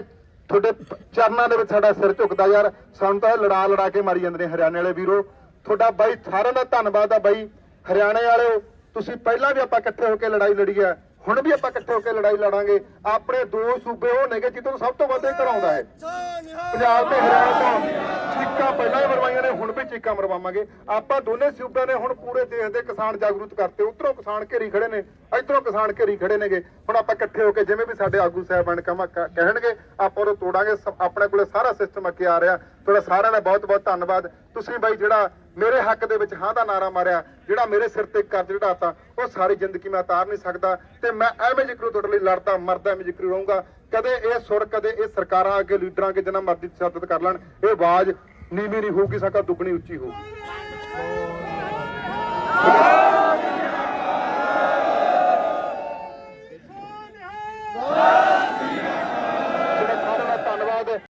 ਤੁਹਾਡੇ ਚਰਨਾਂ ਦੇ ਵਿੱਚ ਸਾਡਾ ਸਿਰ ਝੁਕਦਾ ਯਾਰ ਸਾਨੂੰ ਤਾਂ ਲੜਾ ਲੜਾ ਕੇ ਮਾਰੀ ਜਾਂਦੇ ਨੇ ਹਰਿਆਣੇ ਵਾਲੇ ਵੀਰੋ। ਤੁਹਾਡਾ ਬਾਈ ਸਾਰਿਆਂ ਦਾ ਧੰਨਵਾਦ ਆ ਬਾਈ ਹਰਿਆਣੇ ਵਾਲਿਓ। ਤੁਸੀਂ ਪਹਿਲਾਂ ਵੀ ਆਪਾਂ ਇਕੱਠੇ ਹੋ ਕੇ ਲੜਾਈ ਲੜੀ ਹੈ, ਹੁਣ ਵੀ ਆਪਾਂ ਇਕੱਠੇ ਹੋ ਕੇ ਲੜਾਈ ਲੜਾਂਗੇ। ਆਪਣੇ ਦੋ ਸੂਬੇ ਉਹ ਨੇਗੇ ਜਿੱਥੋਂ ਸਭ ਤੋਂ ਵੱਧ ਇਹ ਕਰਾਉਂਦਾ ਹੈ। ਪੰਜਾਬ ਤੇ ਹਰਿਆਣਾ ਤੋਂ ਚੀਕਾਂ ਪਹਿਲਾਂ ਹੀ ਮਰਵਾਈਆਂ ਨੇ ਹੁਣ ਵੀ ਚੀਕਾਂ ਮਰਵਾਵਾਂਗੇ। ਆਪਾਂ ਦੋਨੇ ਸੂਬਿਆਂ ਨੇ ਹੁਣ ਪੂਰੇ ਦੇਸ਼ ਦੇ ਕਿਸਾਨ ਜਾਗਰੂਕ ਕਰਤੇ। ਉਧਰੋਂ ਕਿਸਾਨ ਘੇਰੀ ਖੜੇ ਨੇ, ਇਧਰੋਂ ਕਿਸਾਨ ਘੇਰੀ ਖੜੇ ਨੇਗੇ। ਹੁਣ ਆਪਾਂ ਇਕੱਠੇ ਹੋ ਕੇ ਜਿਵੇਂ ਵੀ ਸਾਡੇ ਆਗੂ ਸਾਹਿਬਾਨ ਕਹਿਣਗੇ, ਆਪਾਂ ਉਹ ਤੋੜਾਂਗੇ। ਆਪਣੇ ਕੋਲੇ ਸਾਰਾ ਸਿਸਟਮ ਅੱਗੇ ਆ ਰਿਹਾ। ਤੁਹਾਡਾ ਸਾਰਿਆਂ ਦਾ ਬਹੁਤ ਬਹੁਤ ਧੰਨਵਾਦ। ਤੁਸੀਂ ਬਾਈ ਜਿਹੜਾ ਮੇਰੇ ਹੱਕ ਦੇ ਵਿੱਚ ਹਾਂ ਦਾ ਨਾਰਾ ਮਾਰਿਆ, ਜਿਹੜਾ ਮੇਰੇ ਸਿਰ ਤੇ ਕਰਜ਼ ਚੜਾਤਾ ਉਹ ਸਾਰੀ ਜ਼ਿੰਦਗੀ ਮੈਂ ਉਤਾਰ ਨਹੀਂ ਸਕਦਾ। ਤੇ ਮੈਂ ਐਵੇਂ ਜ਼ਿਕਰੂ ਤੁਹਾਡੇ ਲਈ ਲੜਦਾ, ਮਰਦਾ, ਐਵੇਂ ਜ਼ਿਕਰੂ ਰਹੂੰਗਾ। ਕਦੇ ਇਹ ਸੁਰ, ਕਦੇ ਇਹ ਸਰਕਾਰਾਂ ਅੱਗੇ, ਲੀਡਰਾਂ ਅੱਗੇ, ਜਿੰਨਾ ਮਰਜ਼ੀ ਸ਼ਹਾਦਤ ਕਰ ਲੈਣ, ਇਹ ਆਵਾਜ਼ ਨੀਵੀਂ ਨਹੀਂ ਹੋਊਗੀ ਸਾਕਾ ਦੁੱਗਣੀ ਉੱਚੀ ਹੋਊਗੀ।